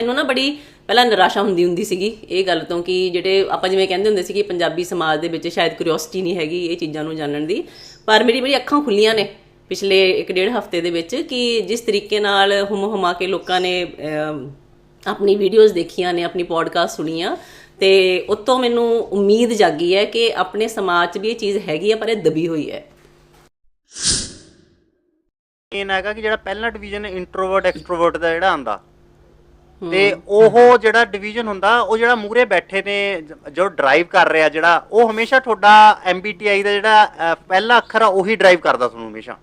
ਮੈਨੂੰ ਨਾ ਬੜੀ ਪਹਿਲਾਂ ਨਿਰਾਸ਼ਾ ਹੁੰਦੀ ਹੁੰਦੀ ਸੀਗੀ ਇਹ ਗੱਲ ਤੋਂ ਕਿ ਜਿਹੜੇ ਆਪਾਂ ਜਿਵੇਂ ਕਹਿੰਦੇ ਹੁੰਦੇ ਸੀ ਕਿ ਪੰਜਾਬੀ ਸਮਾਜ ਦੇ ਵਿੱਚ ਸ਼ਾਇਦ ਕਿਉਰਿਓਸਿਟੀ ਨਹੀਂ ਹੈਗੀ ਇਹ ਚੀਜ਼ਾਂ ਨੂੰ ਜਾਣਨ ਦੀ। ਪਰ ਮੇਰੀ ਬੜੀ ਅੱਖਾਂ ਖੁੱਲੀਆਂ ਨੇ ਪਿਛਲੇ 1.5 ਹਫ਼ਤੇ ਦੇ ਵਿੱਚ ਕਿ ਜਿਸ ਤਰੀਕੇ ਨਾਲ ਹੁਮ ਹੁਮਾ ਕੇ ਲੋਕਾਂ ਨੇ ਆਪਣੀ ਵੀਡੀਓਜ਼ ਦੇਖੀਆਂ ਨੇ, ਆਪਣੀ ਪੋਡਕਾਸਟ ਸੁਣੀਆਂ ਤੇ ਉਤੋਂ ਮੈਨੂੰ ਉਮੀਦ ਜਾਗੀ ਹੈ ਕਿ ਆਪਣੇ ਸਮਾਜ 'ਚ ਵੀ ਇਹ ਚੀਜ਼ ਹੈਗੀ ਹੈ ਪਰ ਇਹ ਦਬੀ ਹੋਈ ਹੈ। ਮੇਨ ਹੈਗਾ ਕਿ ਜਿਹੜਾ ਪਹਿਲਾ ਡਿਵੀਜ਼ਨ ਇੰਟਰੋਵਰਟ ਐਕਸਟਰੋਵਰਟ ਦਾ ਜਿਹੜਾ ਆਂਦਾ ਤੇ ਉਹ ਜਿਹੜਾ ਡਿਵੀਜ਼ਨ ਹੁੰਦਾ ਉਹ ਜਿਹੜਾ ਮੂਰੇ ਬੈਠੇ ਨੇ ਜ- ਡਰਾਈਵ ਕਰ ਰਿਹਾ ਜਿਹੜਾ ਉਹ ਹਮੇਸ਼ਾ ਤੁਹਾਡਾ MBTI ਦਾ ਜਿਹੜਾ ਪਹਿਲਾ ਅੱਖਰ ਆ ਉਹੀ ਡਰਾਈਵ ਕਰਦਾ ਤੁਹਾਨੂੰ ਹਮੇਸ਼ਾ।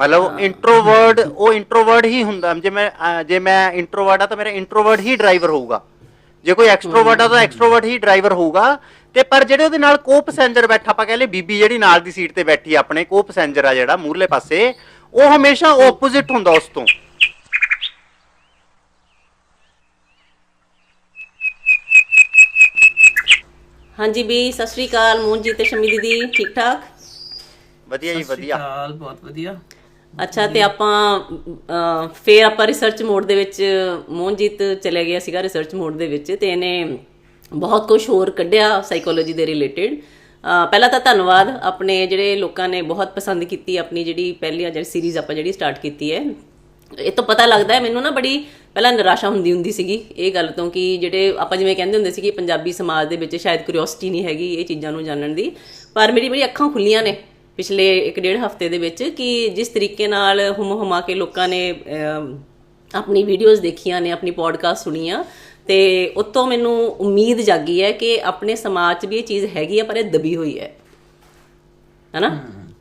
ਮਤਲਬ ਇੰਟਰੋਵਰਟ ਉਹ ਇੰਟਰੋਵਰਟ ਹੀ ਹੁੰਦਾ। ਜੇ ਮੈਂ ਜੇ ਮੈਂ ਇੰਟਰੋਵਰਟ ਆ ਤਾਂ ਮੇਰਾ ਇੰਟਰੋਵਰਟ ਹੀ ਡਰਾਈਵਰ ਹੋਊਗਾ। ਜੇ ਕੋਈ ਐਕਸਟਰੋਵਰਟ ਆ ਤਾਂ ਐਕਸਟਰੋਵਰਟ ਹੀ ਡਰਾਈਵਰ ਹੋਊਗਾ। ਤੇ ਪਰ ਜਿਹੜੇ ਉਹਦੇ ਨਾਲ ਕੋ ਪੈਸੇਂਜਰ ਬੈਠਾ ਆਪਾਂ ਕਹਿੰਦੇ ਬੀਬੀ ਜਿਹੜੀ ਨਾਲ ਦੀ ਸੀਟ ਤੇ ਬੈਠੀ ਆਪਣੇ ਕੋ ਪੈਸੇਂਜਰ ਆ ਜਿਹੜਾ ਮੂਰਲੇ ਪਾਸੇ ਉਹ ਹਮੇਸ਼ਾ ਆਪੋਜ਼ਿਟ ਹੁੰਦਾ ਉਸ ਤੋਂ। ਹਾਂਜੀ ਵੀ ਸਤਿ ਸ਼੍ਰੀ ਅਕਾਲ ਮੋਹਨਜੀਤ ਤੇ ਸ਼ਮੀ ਦੀਦੀ ਠੀਕ ਠਾਕ ਵਧੀਆ ਜੀ ਵਧੀਆ। ਹਾਲ ਬਹੁਤ ਵਧੀਆ। ਅੱਛਾ ਤੇ ਆਪਾਂ ਅਹ, ਫੇਰ ਆਪਾਂ ਰਿਸਰਚ ਮੋਡ ਦੇ ਵਿੱਚ ਮੋਹਨਜੀਤ ਚਲੇ ਗਿਆ ਸੀਗਾ ਰਿਸਰਚ ਮੋਡ ਦੇ ਵਿੱਚ ਤੇ ਇਹਨੇ ਬਹੁਤ ਕੁਝ ਹੋਰ ਕੱਢਿਆ ਸਾਈਕੋਲੋਜੀ ਦੇ ਰਿਲੇਟਡ ਪਹਿਲਾਂ ਤਾਂ ਧੰਨਵਾਦ ਆਪਣੇ ਜਿਹੜੇ ਲੋਕਾਂ ਨੇ ਬਹੁਤ ਪਸੰਦ ਕੀਤੀ ਆਪਣੀ ਜਿਹੜੀ ਪਹਿਲੀ ਜਿਹੜੀ ਸੀਰੀਜ਼ ਆਪਾਂ ਜਿਹੜੀ ਸਟਾਰਟ ਕੀਤੀ ਹੈ। ਇਹ ਤੋਂ ਪਤਾ ਲੱਗਦਾ ਹੈ, ਮੈਨੂੰ ਨਾ ਬੜੀ ਪਹਿਲਾਂ ਨਿਰਾਸ਼ਾ ਹੁੰਦੀ ਹੁੰਦੀ ਸੀਗੀ ਇਹ ਗੱਲ ਤੋਂ ਕਿ ਜਿਹੜੇ ਆਪਾਂ ਜਿਵੇਂ ਕਹਿੰਦੇ ਹੁੰਦੇ ਸੀ ਕਿ ਪੰਜਾਬੀ ਸਮਾਜ ਦੇ ਵਿੱਚ ਸ਼ਾਇਦ ਕਿਉਰਿਓਸਿਟੀ ਨਹੀਂ ਹੈਗੀ ਇਹ ਚੀਜ਼ਾਂ ਨੂੰ ਜਾਣਨ ਦੀ। ਪਰ ਮੇਰੀ ਬੜੀ ਅੱਖਾਂ ਖੁੱਲੀਆਂ ਨੇ ਪਿਛਲੇ 1.5 ਹਫ਼ਤੇ ਦੇ ਵਿੱਚ ਕਿ ਜਿਸ ਤਰੀਕੇ ਨਾਲ ਹੁਮ ਹੁਮਾ ਕੇ ਲੋਕਾਂ ਨੇ ਆਪਣੀ ਵੀਡੀਓਜ਼ ਦੇਖੀਆਂ ਨੇ, ਆਪਣੀ ਪੋਡਕਾਸਟ ਸੁਣੀਆਂ ਤੇ ਉਤੋਂ ਮੈਨੂੰ ਉਮੀਦ ਜਾਗੀ ਹੈ ਕਿ ਆਪਣੇ ਸਮਾਜ 'ਚ ਵੀ ਇਹ ਚੀਜ਼ ਹੈਗੀ ਆ ਪਰ ਇਹ ਦਬੀ ਹੋਈ ਹੈ। ਹੈਨਾ?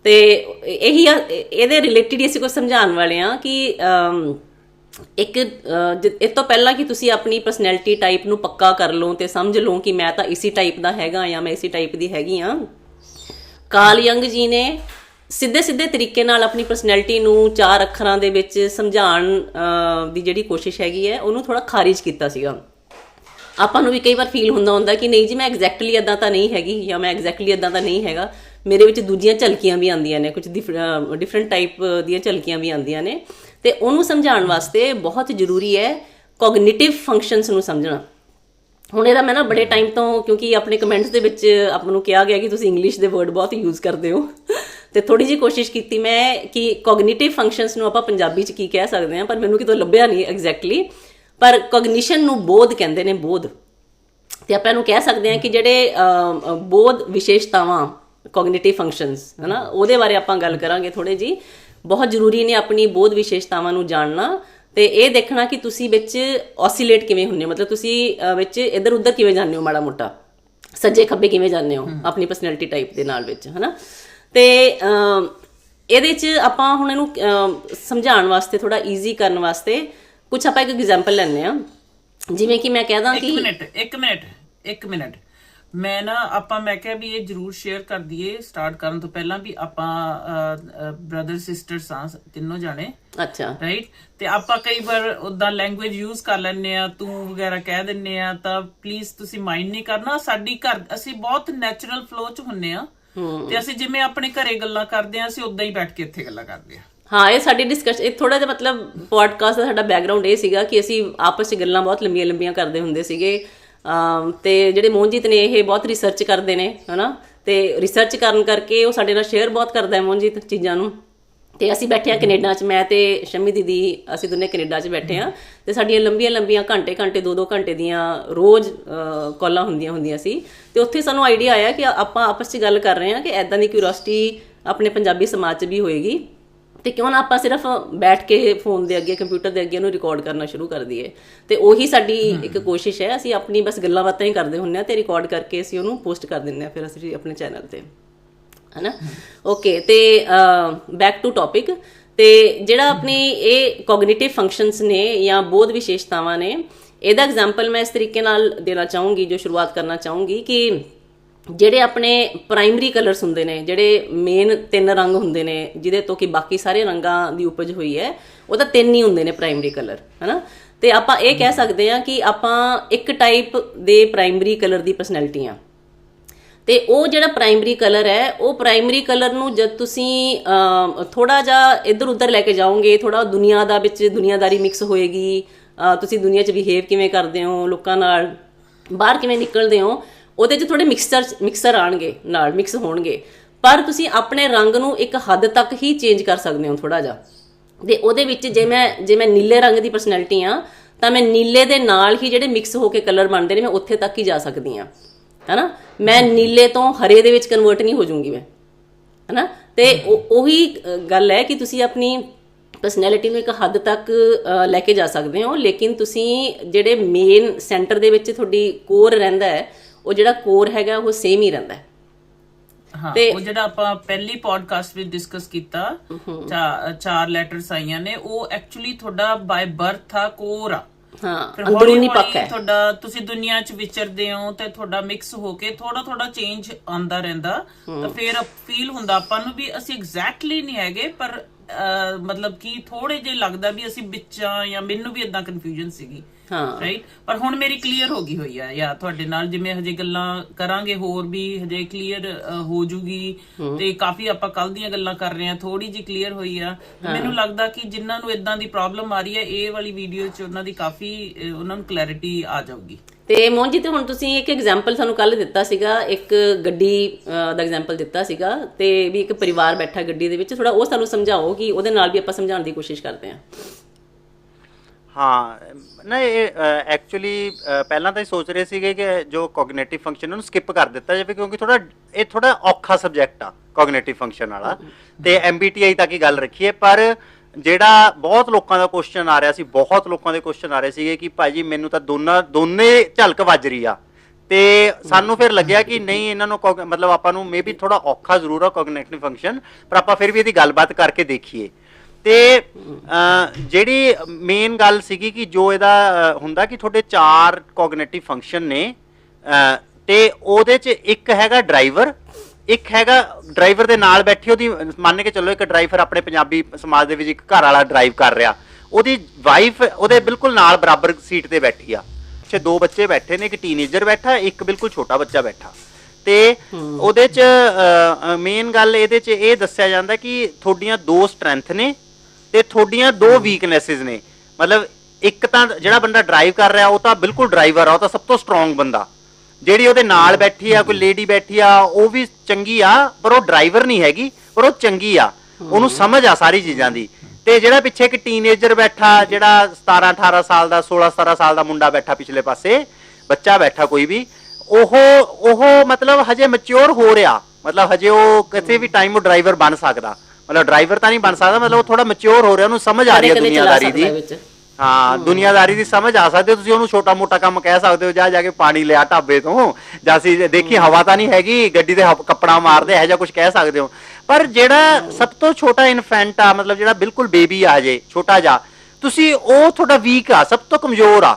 ਤੇ ਇਹੀ ਇਹਦੇ ਰਿਲੇਟਡ ਹੀ ਅਸੀਂ ਕੁਝ ਸਮਝਾਉਣ ਵਾਲੇ ਆ ਕਿ ਇੱਕ ਜ- ਇਸ ਤੋਂ ਪਹਿਲਾਂ ਕਿ ਤੁਸੀਂ ਆਪਣੀ ਪਰਸਨੈਲਿਟੀ ਟਾਈਪ ਨੂੰ ਪੱਕਾ ਕਰ ਲਓ ਤੇ ਸਮਝ ਲਓ ਕਿ ਮੈਂ ਤਾਂ ਇਸੇ ਟਾਈਪ ਦਾ ਹੈਗਾ ਜਾਂ ਮੈਂ ਇਸੇ ਟਾਈਪ ਦੀ ਹੈਗੀ ਆ ਕਾਲ ਯੰਗ ਜੀ ਨੇ ਸਿੱਧੇ ਸਿੱਧੇ ਤਰੀਕੇ ਨਾਲ ਆਪਣੀ ਪਰਸਨੈਲਿਟੀ ਨੂੰ ਚਾਰ ਅੱਖਰਾਂ ਦੇ ਵਿੱਚ ਸਮਝਾਉਣ ਦੀ ਜਿਹੜੀ ਕੋਸ਼ਿਸ਼ ਹੈਗੀ ਹੈ, ਉਹਨੂੰ ਥੋੜਾ ਖਾਰਿਜ ਕੀਤਾ ਸੀਗਾ। ਆਪਾਂ ਨੂੰ ਵੀ ਕਈ ਵਾਰ ਫੀਲ ਹੁੰਦਾ ਹੁੰਦਾ ਕਿ ਨਹੀਂ ਜੀ, ਮੈਂ ਐਗਜ਼ੈਕਟਲੀ ਇਦਾਂ ਤਾਂ ਨਹੀਂ ਹੈਗੀ ਜਾਂ ਮੈਂ ਐਗਜ਼ੈਕਟਲੀ ਇਦਾਂ ਤਾਂ ਨਹੀਂ ਹੈਗਾ। ਮੇਰੇ ਵਿੱਚ ਦੂਜੀਆਂ ਝਲਕੀਆਂ ਵੀ ਆਉਂਦੀਆਂ ਨੇ ਕੁਝ ਡਿਫਰੈਂਟ ਟਾਈਪ ਦੀਆਂ ਝਲਕੀਆਂ ਵੀ ਆਉਂਦੀਆਂ ਨੇ। ਤੇ ਉਹਨੂੰ ਸਮਝਾਉਣ ਵਾਸਤੇ ਬਹੁਤ ਜ਼ਰੂਰੀ ਹੈ ਕੋਗਨੀਟਿਵ ਫੰਕਸ਼ਨਸ ਨੂੰ ਸਮਝਣਾ। ਹੁਣ ਇਹਦਾ ਮੈਂ ਨਾ ਬੜੇ ਟਾਈਮ ਤੋਂ ਕਿਉਂਕਿ ਆਪਣੇ ਕਮੈਂਟਸ ਦੇ ਵਿੱਚ ਆਪ ਨੂੰ ਕਿਹਾ ਗਿਆ ਕਿ ਤੁਸੀਂ ਇੰਗਲਿਸ਼ ਦੇ ਵਰਡ ਬਹੁਤ ਯੂਜ਼ ਕਰਦੇ ਹੋ। ਤੇ ਥੋੜੀ ਜਿਹੀ ਕੋਸ਼ਿਸ਼ ਕੀਤੀ ਮੈਂ ਕਿ ਕੋਗਨੀਟਿਵ ਫੰਕਸ਼ਨਸ ਨੂੰ ਆਪਾਂ ਪੰਜਾਬੀ ਚ ਕੀ ਕਹਿ ਸਕਦੇ ਹਾਂ ਪਰ ਮੈਨੂੰ ਕਿਤੋਂ ਲੱਭਿਆ ਨਹੀਂ ਐਗਜ਼ੈਕਟਲੀ ਪਰ ਕੋਗਨੀਸ਼ਨ ਨੂੰ ਬੋਧ ਕਹਿੰਦੇ ਨੇ ਬੋਧ। ਤੇ ਆਪਾਂ ਇਹਨੂੰ ਕਹਿ ਸਕਦੇ ਹਾਂ ਕਿ ਜਿਹੜੇ ਬੋਧ ਵਿਸ਼ੇਸ਼ਤਾਵਾਂ ਕੋਗਨੀਟਿਵ ਫੰਕਸ਼ਨਸ ਹਨਾ ਉਹਦੇ ਬਾਰੇ ਆਪਾਂ ਗੱਲ ਕਰਾਂਗੇ ਥੋੜੇ ਜੀ ਬਹੁਤ ਜ਼ਰੂਰੀ ਨੇ ਆਪਣੀ ਬੋਧ ਵਿਸ਼ੇਸ਼ਤਾਵਾਂ ਨੂੰ ਜਾਣਨਾ ਤੇ ਇਹ ਦੇਖਣਾ ਕਿ ਤੁਸੀਂ ਵਿੱਚ ਔਸੀਲੇਟ ਕਿਵੇਂ ਹੁੰਦੇ ਹੋ। ਮਤਲਬ ਤੁਸੀਂ ਵਿੱਚ ਇੱਧਰ ਉੱਧਰ ਕਿਵੇਂ ਜਾਂਦੇ ਹੋ ਮਾੜਾ ਮੋਟਾ? ਸੱਜੇ ਖੱਬੇ ਕਿਵੇਂ ਜਾਂਦੇ ਹੋ ਆਪਣੀ ਪਰਸਨੈਲਿਟੀ ਟਾਈਪ ਦੇ ਨਾਲ ਵਿੱਚ ਹਨਾ ਤੇ ਇਹਦੇ ਚ ਆਪਾਂ ਹੁਣ ਇਹਨੂੰ ਸਮਝਾਉਣ ਵਾਸਤੇ ਥੋੜਾ ਈਜ਼ੀ ਕਰਨ ਵਾਸਤੇ ਕੁਝ ਆਪਾਂ ਇੱਕ ਐਗਜ਼ਾਮਪਲ ਲੈਣੇ ਆ ਜਿਵੇਂ ਕਿ ਮੈਂ ਕਹਿ ਦਾਂ ਕਿ ਮਿੰਟ ਇੱਕ ਮਿੰਟ ਇੱਕ ਮਿੰਟ। ਮੈਂ ਨਾ ਆਪਾਂ ਮੈਂ ਕਿਹਾ ਵੀ ਇਹ ਜਰੂਰ ਸ਼ੇਅਰ ਕਰ ਦਈਏ ਸਟਾਰਟ ਕਰਨ ਤੋਂ ਪਹਿਲਾਂ ਵੀ ਆਪਾਂ ਬ੍ਰਦਰ ਸਿਸਟਰਸ ਆ ਤਿੰਨੋਂ ਜਾਣੇ। ਅੱਛਾ। ਰਾਈਟ ਤੇ ਆਪਾਂ ਕਈ ਵਾਰ ਉਹਦਾ ਲੈਂਗੁਏਜ ਯੂਜ਼ ਕਰ ਲੈਂਦੇ ਆ ਤੂੰ ਵਗੈਰਾ ਕਹਿ ਦਿੰਨੇ ਆ ਤਾਂ ਪਲੀਜ਼ ਤੁਸੀਂ ਮਾਈਂਡ ਨਹੀਂ ਕਰਨਾ। ਸਾਡੀ ਘਰ ਅਸੀਂ ਬਹੁਤ ਨੈਚੁਰਲ ਫਲੋ ਚ ਹੁੰਨੇ ਆ ਤੇ ਅਸੀਂ ਜਿਵੇਂ ਆਪਣੇ ਘਰੇ ਗੱਲਾਂ ਕਰਦੇ ਆ ਅਸੀਂ ਉਦਾਂ ਹੀ ਬੈਠ ਕੇ ਇੱਥੇ ਗੱਲਾਂ ਕਰਦੇ ਆ ਹਾਂ ਇਹ ਸਾਡੀ ਡਿਸਕਸ਼ਨ ਇਹ ਥੋੜਾ ਜਿਹਾ ਮਤਲਬ ਪੋਡਕਾਸਟ ਦਾ ਸਾਡਾ ਬੈਕਗ੍ਰਾਉਂਡ ਇਹ ਸੀਗਾ ਕਿ ਅਸੀਂ ਆਪਸ ਵਿੱਚ ਗੱਲਾਂ ਬਹੁਤ ਲੰਬੀਆਂ ਲੰਬੀਆਂ ਕਰਦੇ ਹੁੰਦੇ ਸੀਗੇ। ਤੇ ਜਿਹੜੇ ਮੋਹਨਜੀਤ ਨੇ ਇਹ ਬਹੁਤ ਰਿਸਰਚ ਕਰਦੇ ਨੇ, ਹਨਾ? ਤੇ ਰਿਸਰਚ ਕਰਨ ਕਰਕੇ ਉਹ ਸਾਡੇ ਨਾਲ ਸ਼ੇਅਰ ਬਹੁਤ ਕਰਦਾ ਹੈ ਮੋਹਨਜੀਤ ਚੀਜ਼ਾਂ ਨੂੰ। ਤੇ ਅਸੀਂ ਬੈਠੇ ਆ ਕੈਨੇਡਾ 'ਚ, ਮੈਂ ਤੇ ਸ਼ਮੀ ਦੀਦੀ, ਅਸੀਂ ਦੋਨੇ ਕੈਨੇਡਾ 'ਚ ਬੈਠੇ ਆ ਤੇ ਸਾਡੀਆਂ ਲੰਬੀਆਂ ਲੰਬੀਆਂ ਘੰਟੇ ਘੰਟੇ, ਦੋ ਦੋ ਘੰਟੇ ਦੀਆਂ ਰੋਜ਼ ਕਾਲਾਂ ਹੁੰਦੀਆਂ ਹੁੰਦੀਆਂ ਸੀ। ਤੇ ਉੱਥੇ ਸਾਨੂੰ ਆਈਡੀਆ ਆਇਆ ਕਿ ਆਪਾਂ ਆਪਸ 'ਚ ਗੱਲ ਕਰ ਰਹੇ ਆ ਕਿ ਐਦਾਂ ਦੀ ਕਿਉਰਿਓਸਿਟੀ ਆਪਣੇ ਪੰਜਾਬੀ ਸਮਾਜ 'ਚ ਵੀ ਹੋਏਗੀ। ਤੇ ਕਿਉਂ ਨਾ ਆਪਾਂ ਸਿਰਫ ਬੈਠ ਕੇ ਫੋਨ ਦੇ ਅੱਗੇ ਕੰਪਿਊਟਰ ਦੇ ਅੱਗੇ ਉਹਨੂੰ ਰਿਕਾਰਡ ਕਰਨਾ ਸ਼ੁਰੂ ਕਰ ਦਈਏ। ਤੇ ਉਹੀ ਸਾਡੀ ਇੱਕ ਕੋਸ਼ਿਸ਼ ਹੈ ਅਸੀਂ ਆਪਣੀ ਬਸ ਗੱਲਾਂ ਬਾਤਾਂ ਹੀ ਕਰਦੇ ਹੁੰਨੇ ਆ ਤੇ ਰਿਕਾਰਡ ਕਰਕੇ ਅਸੀਂ ਉਹਨੂੰ ਪੋਸਟ ਕਰ ਦਿੰਦੇ ਆ ਫਿਰ ਅਸੀਂ ਆਪਣੇ ਚੈਨਲ ਤੇ। ਹਨਾ? ਓਕੇ ਤੇ ਬੈਕ ਟੂ ਟਾਪਿਕ ਤੇ ਜਿਹੜਾ ਆਪਣੀ ਇਹ ਕੋਗਨੀਟਿਵ ਫੰਕਸ਼ਨਸ ਨੇ ਜਾਂ ਬੋਧ ਵਿਸ਼ੇਸ਼ਤਾਵਾਂ ਨੇ ਇਹਦਾ ਐਗਜ਼ਾਮਪਲ ਮੈਂ ਇਸ ਤਰੀਕੇ ਨਾਲ ਦੇਣਾ ਚਾਹੂੰਗੀ ਜੋ ਸ਼ੁਰੂਆਤ ਕਰਨਾ ਚਾਹੂੰਗੀ ਕਿ ਜਿਹੜੇ ਆਪਣੇ ਪ੍ਰਾਇਮਰੀ ਕਲਰਸ ਹੁੰਦੇ ਨੇ, ਜਿਹੜੇ ਮੇਨ ਤਿੰਨ ਰੰਗ ਹੁੰਦੇ ਨੇ, ਜਿਹਦੇ ਤੋਂ ਕਿ ਬਾਕੀ ਸਾਰੇ ਰੰਗਾਂ ਦੀ ਉਪਜ ਹੋਈ ਹੈ, ਉਹ ਤਾਂ ਤਿੰਨ ਹੀ ਹੁੰਦੇ ਨੇ ਪ੍ਰਾਇਮਰੀ ਕਲਰ ਹਨਾ? ਤੇ ਆਪਾਂ ਇਹ ਕਹਿ ਸਕਦੇ ਹਾਂ ਕਿ ਆਪਾਂ ਇੱਕ ਟਾਈਪ ਦੇ ਪ੍ਰਾਇਮਰੀ ਕਲਰ ਦੀ ਪਰਸਨੈਲਿਟੀ ਆ ਤੇ ਉਹ ਜਿਹੜਾ ਪ੍ਰਾਇਮਰੀ ਕਲਰ ਹੈ, ਉਹ ਪ੍ਰਾਇਮਰੀ ਕਲਰ ਨੂੰ ਜਦ ਤੁਸੀਂ ਥੋੜਾ ਜਿਹਾ ਇੱਧਰ ਉੱਧਰ ਲੈ ਕੇ ਜਾਓਗੇ ਥੋੜਾ ਦੁਨੀਆ ਦਾ ਵਿੱਚ ਦੁਨੀਆਦਾਰੀ ਮਿਕਸ ਹੋਏਗੀ ਤੁਸੀਂ ਦੁਨੀਆ 'ਚ ਬਿਹੇਵ ਕਿਵੇਂ ਕਰਦੇ ਹੋ, ਲੋਕਾਂ ਨਾਲ ਬਾਹਰ ਕਿਵੇਂ ਨਿਕਲਦੇ ਹੋ ਉਹਦੇ 'ਚ ਥੋੜੇ ਮਿਕਸਚਰ ਮਿਕਸਰ ਆਣਗੇ, ਨਾਲ ਮਿਕਸ ਹੋਣਗੇ। ਪਰ ਤੁਸੀਂ ਆਪਣੇ ਰੰਗ ਨੂੰ ਇੱਕ ਹੱਦ ਤੱਕ ਹੀ ਚੇਂਜ ਕਰ ਸਕਦੇ ਹੋ ਥੋੜਾ ਜਿਹਾ। ਤੇ ਉਹਦੇ ਵਿੱਚ ਜੇ ਮੈਂ ਜੇ ਮੈਂ ਨੀਲੇ ਰੰਗ ਦੀ ਪਰਸਨੈਲਿਟੀ ਆ ਤਾਂ ਮੈਂ ਨੀਲੇ ਦੇ ਨਾਲ ਹੀ ਜਿਹੜੇ ਮਿਕਸ ਹੋ ਕੇ ਕਲਰ ਬਣਦੇ ਨੇ, ਮੈਂ ਉੱਥੇ ਤੱਕ ਹੀ ਜਾ ਸਕਦੀ ਆ ਹੈਨਾ? ਮੈਂ ਨੀਲੇ ਤੋਂ ਹਰੇ ਦੇ ਵਿੱਚ ਕਨਵਰਟ ਨਹੀਂ ਹੋ ਜਾਊਂਗੀ ਮੈਂ। ਹੈਨਾ? ਤੇ ਉਹ- ਉਹੀ ਗੱਲ ਹੈ ਕਿ ਤੁਸੀਂ ਆਪਣੀ ਪਰਸਨੈਲਿਟੀ ਨੂੰ ਇੱਕ ਹੱਦ ਤੱਕ ਲੈ ਕੇ ਜਾ ਸਕਦੇ ਹੋ, ਲੇਕਿਨ ਤੁਸੀਂ ਜਿਹੜੇ ਮੇਨ ਸੈਂਟਰ ਦੇ ਵਿੱਚ ਤੁਹਾਡੀ ਕੋਰ ਰਹਿੰਦਾ ਹੈ ਉਹ ਜਿਹੜਾ ਕੋਰ ਹੈਗਾ ਉਹ ਸੇਮ ਹੀ ਰਹਿੰਦਾ ਹੈ। ਉਹ ਜਿਹੜਾ ਆਪਾਂ ਪਹਿਲੀ ਪੋਡਕਾਸਟ ਵਿੱਚ ਡਿਸਕਸ ਕੀਤਾ ਚਾਰ ਲੈਟਰਸ ਆਈਆਂ ਨੇ ਉਹ ਐਕਚੁਅਲੀ ਤੁਹਾਡਾ ਬਾਈ ਬਰਥ ਆ ਕੋਰ ਆ। ਹਾਂ ਅੰਦਰੂਨੀ ਪੱਕ ਹੈ। ਤੁਹਾਡਾ ਤੁਸੀਂ ਦੁਨੀਆ 'ਚ ਵਿਚਰਦੇ ਹੋ ਤੇ ਤੁਹਾਡਾ ਮਿਕਸ ਹੋ ਕੇ ਥੋੜਾ ਥੋੜਾ ਚੇਂਜ ਆਂਦਾ ਰਹਿੰਦਾ। ਤਾਂ ਫਿਰ ਫੀਲ ਹੁੰਦਾ ਆਪਾਂ ਨੂੰ ਵੀ ਅਸੀਂ ਐਗਜ਼ੈਕਟਲੀ ਨਹੀਂ ਹੈਗੇ ਪਰ ਮਤਲਬ ਕਿ ਥੋੜੇ ਜੇ ਲੱਗਦਾ ਵੀ ਅਸੀਂ ਵਿੱਚ ਜਾਂ ਮੈਨੂੰ ਵੀ ਇਦਾਂ ਕਨਫਿਊਜ਼ਨ ਸੀਗੀ। ਹਾਂ। ਰਾਈਟ ਪਰ ਹੁਣ ਮੇਰੀ ਕਲੀਅਰ ਹੋ ਗਈ ਹੋਈ ਆ ਯਾ ਤੁਹਾਡੇ ਨਾਲ ਜਿਵੇਂ ਹਜੇ ਗੱਲਾਂ ਕਰਾਂਗੇ ਹੋਰ ਵੀ ਹਜੇ ਕਲੀਅਰ ਹੋ ਜੂਗੀ। ਤੇ ਕਾਫੀ ਆਪਾਂ ਕੱਲ ਦੀਆਂ ਗੱਲਾਂ ਕਰ ਰਹੇ ਆ ਥੋੜੀ ਜੀ ਕਲੀਅਰ ਹੋਈ ਆ। ਮੈਨੂੰ ਲੱਗਦਾ ਕਿ ਜਿਨ੍ਹਾਂ ਨੂੰ ਇਦਾਂ ਦੀ ਪ੍ਰੋਬਲਮ ਆ ਰਹੀ ਹੈ ਇਹ ਵਾਲੀ ਵੀਡੀਓ 'ਚ ਉਹਨਾਂ ਦੀ ਕਾਫੀ ਉਹਨਾਂ ਨੂੰ ਕਲੈਰਿਟੀ ਆ ਜਾਊਗੀ। ਤੇ ਮੋਹਨ ਜੀ ਤੇ ਹੁਣ ਤੁਸੀਂ ਇੱਕ ਐਗਜ਼ਾਮਪਲ ਸਾਨੂੰ ਕੱਲ ਦਿੱਤਾ ਸੀਗਾ ਇੱਕ ਗੱਡੀ ਦਾ ਐਗਜ਼ਾਮਪਲ ਦਿੱਤਾ ਸੀਗਾ ਤੇ ਵੀ ਇੱਕ ਪਰਿਵਾਰ ਬੈਠਾ ਗੱਡੀ ਦੇ ਵਿੱਚ ਥੋੜਾ ਉਹ ਸਾਨੂੰ ਸਮਝਾਓ ਕਿ ਉਹਦੇ ਨਾਲ ਵੀ ਆਪਾਂ ਸਮਝਾਉਣ ਦੀ ਕੋਸ਼ਿਸ਼ ਕਰਦੇ ਹਾਂ ਹਾਂ ਨਾ ਇਹ ਐਕਚੁਅਲੀ ਪਹਿਲਾਂ ਤਾਂ ਇਹ ਸੋਚ ਰਹੇ ਸੀਗੇ ਕਿ ਜੋ ਕੋਗਨੀਟਿਵ ਫੰਕਸ਼ਨ ਉਹਨੂੰ ਸਕਿਪ ਕਰ ਦਿੱਤਾ ਜਾਵੇ ਕਿਉਂਕਿ ਥੋੜਾ ਇਹ ਥੋੜਾ ਔਖਾ ਸਬਜੈਕਟ ਆ ਕੋਗਨੀਟਿਵ ਫੰਕਸ਼ਨ ਵਾਲਾ। ਤੇ MBTI ਤੱਕ ਹੀ ਗੱਲ ਰੱਖੀਏ ਪਰ ਜਿਹੜਾ ਬਹੁਤ ਲੋਕਾਂ ਦਾ ਕੁਐਸਚਨ ਆ ਰਿਹਾ ਸੀ, ਬਹੁਤ ਲੋਕਾਂ ਦੇ ਕੁਐਸਚਨ ਆ ਰਹੇ ਸੀਗੇ ਕਿ ਭਾਜੀ ਮੈਨੂੰ ਤਾਂ ਦੋਨਾਂ, ਦੋਨੇ ਝਲਕ ਵੱਜ ਰਹੀ ਆ। ਤੇ ਸਾਨੂੰ ਫਿਰ ਲੱਗਿਆ ਕਿ ਨਹੀਂ, ਇਹਨਾਂ ਨੂੰ cog- ਮਤਲਬ ਆਪਾਂ ਨੂੰ ਮੇਬੀ ਥੋੜਾ ਔਖਾ ਜ਼ਰੂਰ ਆ ਕੋਗਨੀਟਿਵ ਫੰਕਸ਼ਨ ਪਰ ਆਪਾਂ ਫਿਰ ਵੀ ਇਹਦੀ ਗੱਲਬਾਤ ਕਰਕੇ ਦੇਖੀਏ। ਤੇ ਜਿਹੜੀ ਮੇਨ ਗੱਲ ਸੀਗੀ ਕਿ ਜੋ ਇਹਦਾ ਹੁੰਦਾ ਕਿ ਤੁਹਾਡੇ ਚਾਰ ਕੋਗਨੀਟਿਵ ਫੰਕਸ਼ਨ ਨੇ ਤੇ ਉਹਦੇ ਚ ਇੱਕ ਹੈਗਾ ਡਰਾਈਵਰ ਇੱਕ ਹੈਗਾ ਡਰਾਈਵਰ ਦੇ ਨਾਲ ਬੈਠੀ ਉਹਦੀ ਮੰਨ ਕੇ ਚੱਲੋ ਇੱਕ ਡਰਾਈਵਰ ਆਪਣੇ ਪੰਜਾਬੀ ਸਮਾਜ ਦੇ ਵਿੱਚ ਇੱਕ ਘਰ ਵਾਲਾ ਡਰਾਈਵ ਕਰ ਰਿਹਾ ਉਹਦੀ ਵਾਈਫ ਉਹਦੇ ਬਿਲਕੁਲ ਨਾਲ ਬਰਾਬਰ ਸੀਟ ਤੇ ਬੈਠੀ ਆ ਪਿੱਛੇ ਦੋ ਬੱਚੇ ਬੈਠੇ ਨੇ ਇੱਕ ਟੀਨੇਜਰ ਬੈਠਾ ਇੱਕ ਬਿਲਕੁਲ ਛੋਟਾ ਬੱਚਾ ਬੈਠਾ ਤੇ ਉਹਦੇ ਚ ਮੇਨ ਗੱਲ ਇਹਦੇ ਚ ਇਹ ਦੱਸਿਆ ਜਾਂਦਾ ਕਿ ਤੁਹਾਡੀਆਂ ਦੋ ਸਟਰੈਂਥ ਨੇ ਤੇ ਤੁਹਾਡੀਆਂ ਦੋ ਵੀਕਨੈਸਸ ਨੇ। ਮਤਲਬ ਇੱਕ ਤਾਂ ਜਿਹੜਾ ਬੰਦਾ ਡਰਾਈਵ ਕਰ ਰਿਹਾ, ਉਹ ਤਾਂ ਬਿਲਕੁਲ ਡਰਾਈਵਰ ਆ, ਉਹ ਤਾਂ ਸਭ ਤੋਂ ਸਟਰੋਂਗ ਬੰਦਾ। ਜਿਹੜੀ ਉਹਦੇ ਨਾਲ ਬੈਠੀ ਆ, ਕੋਈ ਲੇਡੀ ਬੈਠੀ ਆ, ਉਹ ਵੀ ਚੰਗੀ ਆ, ਪਰ ਉਹ ਡਰਾਈਵਰ ਨਹੀਂ ਹੈਗੀ, ਪਰ ਉਹ ਚੰਗੀ ਆ। ਉਹਨੂੰ ਸਮਝ ਆ ਸਾਰੀ ਚੀਜ਼ਾਂ ਦੀ। ਤੇ ਜਿਹੜਾ ਪਿੱਛੇ ਇੱਕ ਟੀਨੇਜਰ ਬੈਠਾ, ਜਿਹੜਾ 17 18 ਸਾਲ ਦਾ 16 17 ਸਾਲ ਦਾ ਮੁੰਡਾ ਬੈਠਾ ਪਿਛਲੇ ਪਾਸੇ, ਬੱਚਾ ਬੈਠਾ ਕੋਈ ਵੀ, ਉਹ ਉਹ ਮਤਲਬ ਹਜੇ ਮੈਚੁਰ ਹੋ ਰਿਹਾ। ਮਤਲਬ ਹਜੇ ਉਹ ਕਿਸੇ ਵੀ ਟਾਈਮ ਉਹ ਡਰਾਈਵਰ ਬਣ ਸਕਦਾ। ਮਤਲਬ ਡਰਾਈਵਰ ਤਾਂ ਨਹੀਂ ਬਣ ਸਕਦਾ ਮਤਲਬ ਉਹ ਥੋੜਾ ਮੈਚੁਰ ਹੋ ਰਿਹਾ ਉਹਨੂੰ ਸਮਝ ਆ ਰਹੀ ਹੈ ਦੁਨੀਆਦਾਰੀ ਦੀ। ਹਾਂ ਦੁਨੀਆਦਾਰੀ ਦੀ ਸਮਝ ਆ ਸਕਦੀ ਹੈ ਤੁਸੀਂ ਉਹਨੂੰ ਛੋਟਾ ਮੋਟਾ ਕੰਮ ਕਹਿ ਸਕਦੇ ਹੋ ਜਾ ਜਾ ਕੇ ਪਾਣੀ ਲਿਆ ਢਾਬੇ ਤੋਂ ਜਾਂ ਅਸੀਂ ਦੇਖੀ ਹਵਾ ਤਾਂ ਨਹੀਂ ਹੈਗੀ ਗੱਡੀ ਹਵ- ਕੱਪੜਾ ਮਾਰਦੇ ਇਹੋ ਜਿਹਾ ਕੁਝ ਕਹਿ ਸਕਦੇ ਹੋ। ਪਰ ਜਿਹੜਾ ਸਭ ਤੋਂ ਛੋਟਾ ਇਨਫੈਂਟ ਆ ਮਤਲਬ ਜਿਹੜਾ ਬਿਲਕੁਲ ਬੇਬੀ ਆ ਹਜੇ ਛੋਟਾ ਜਿਹਾ ਤੁਸੀਂ ਉਹ ਤੁਹਾਡਾ ਵੀਕ ਆ ਸਭ ਤੋਂ ਕਮਜ਼ੋਰ ਆ।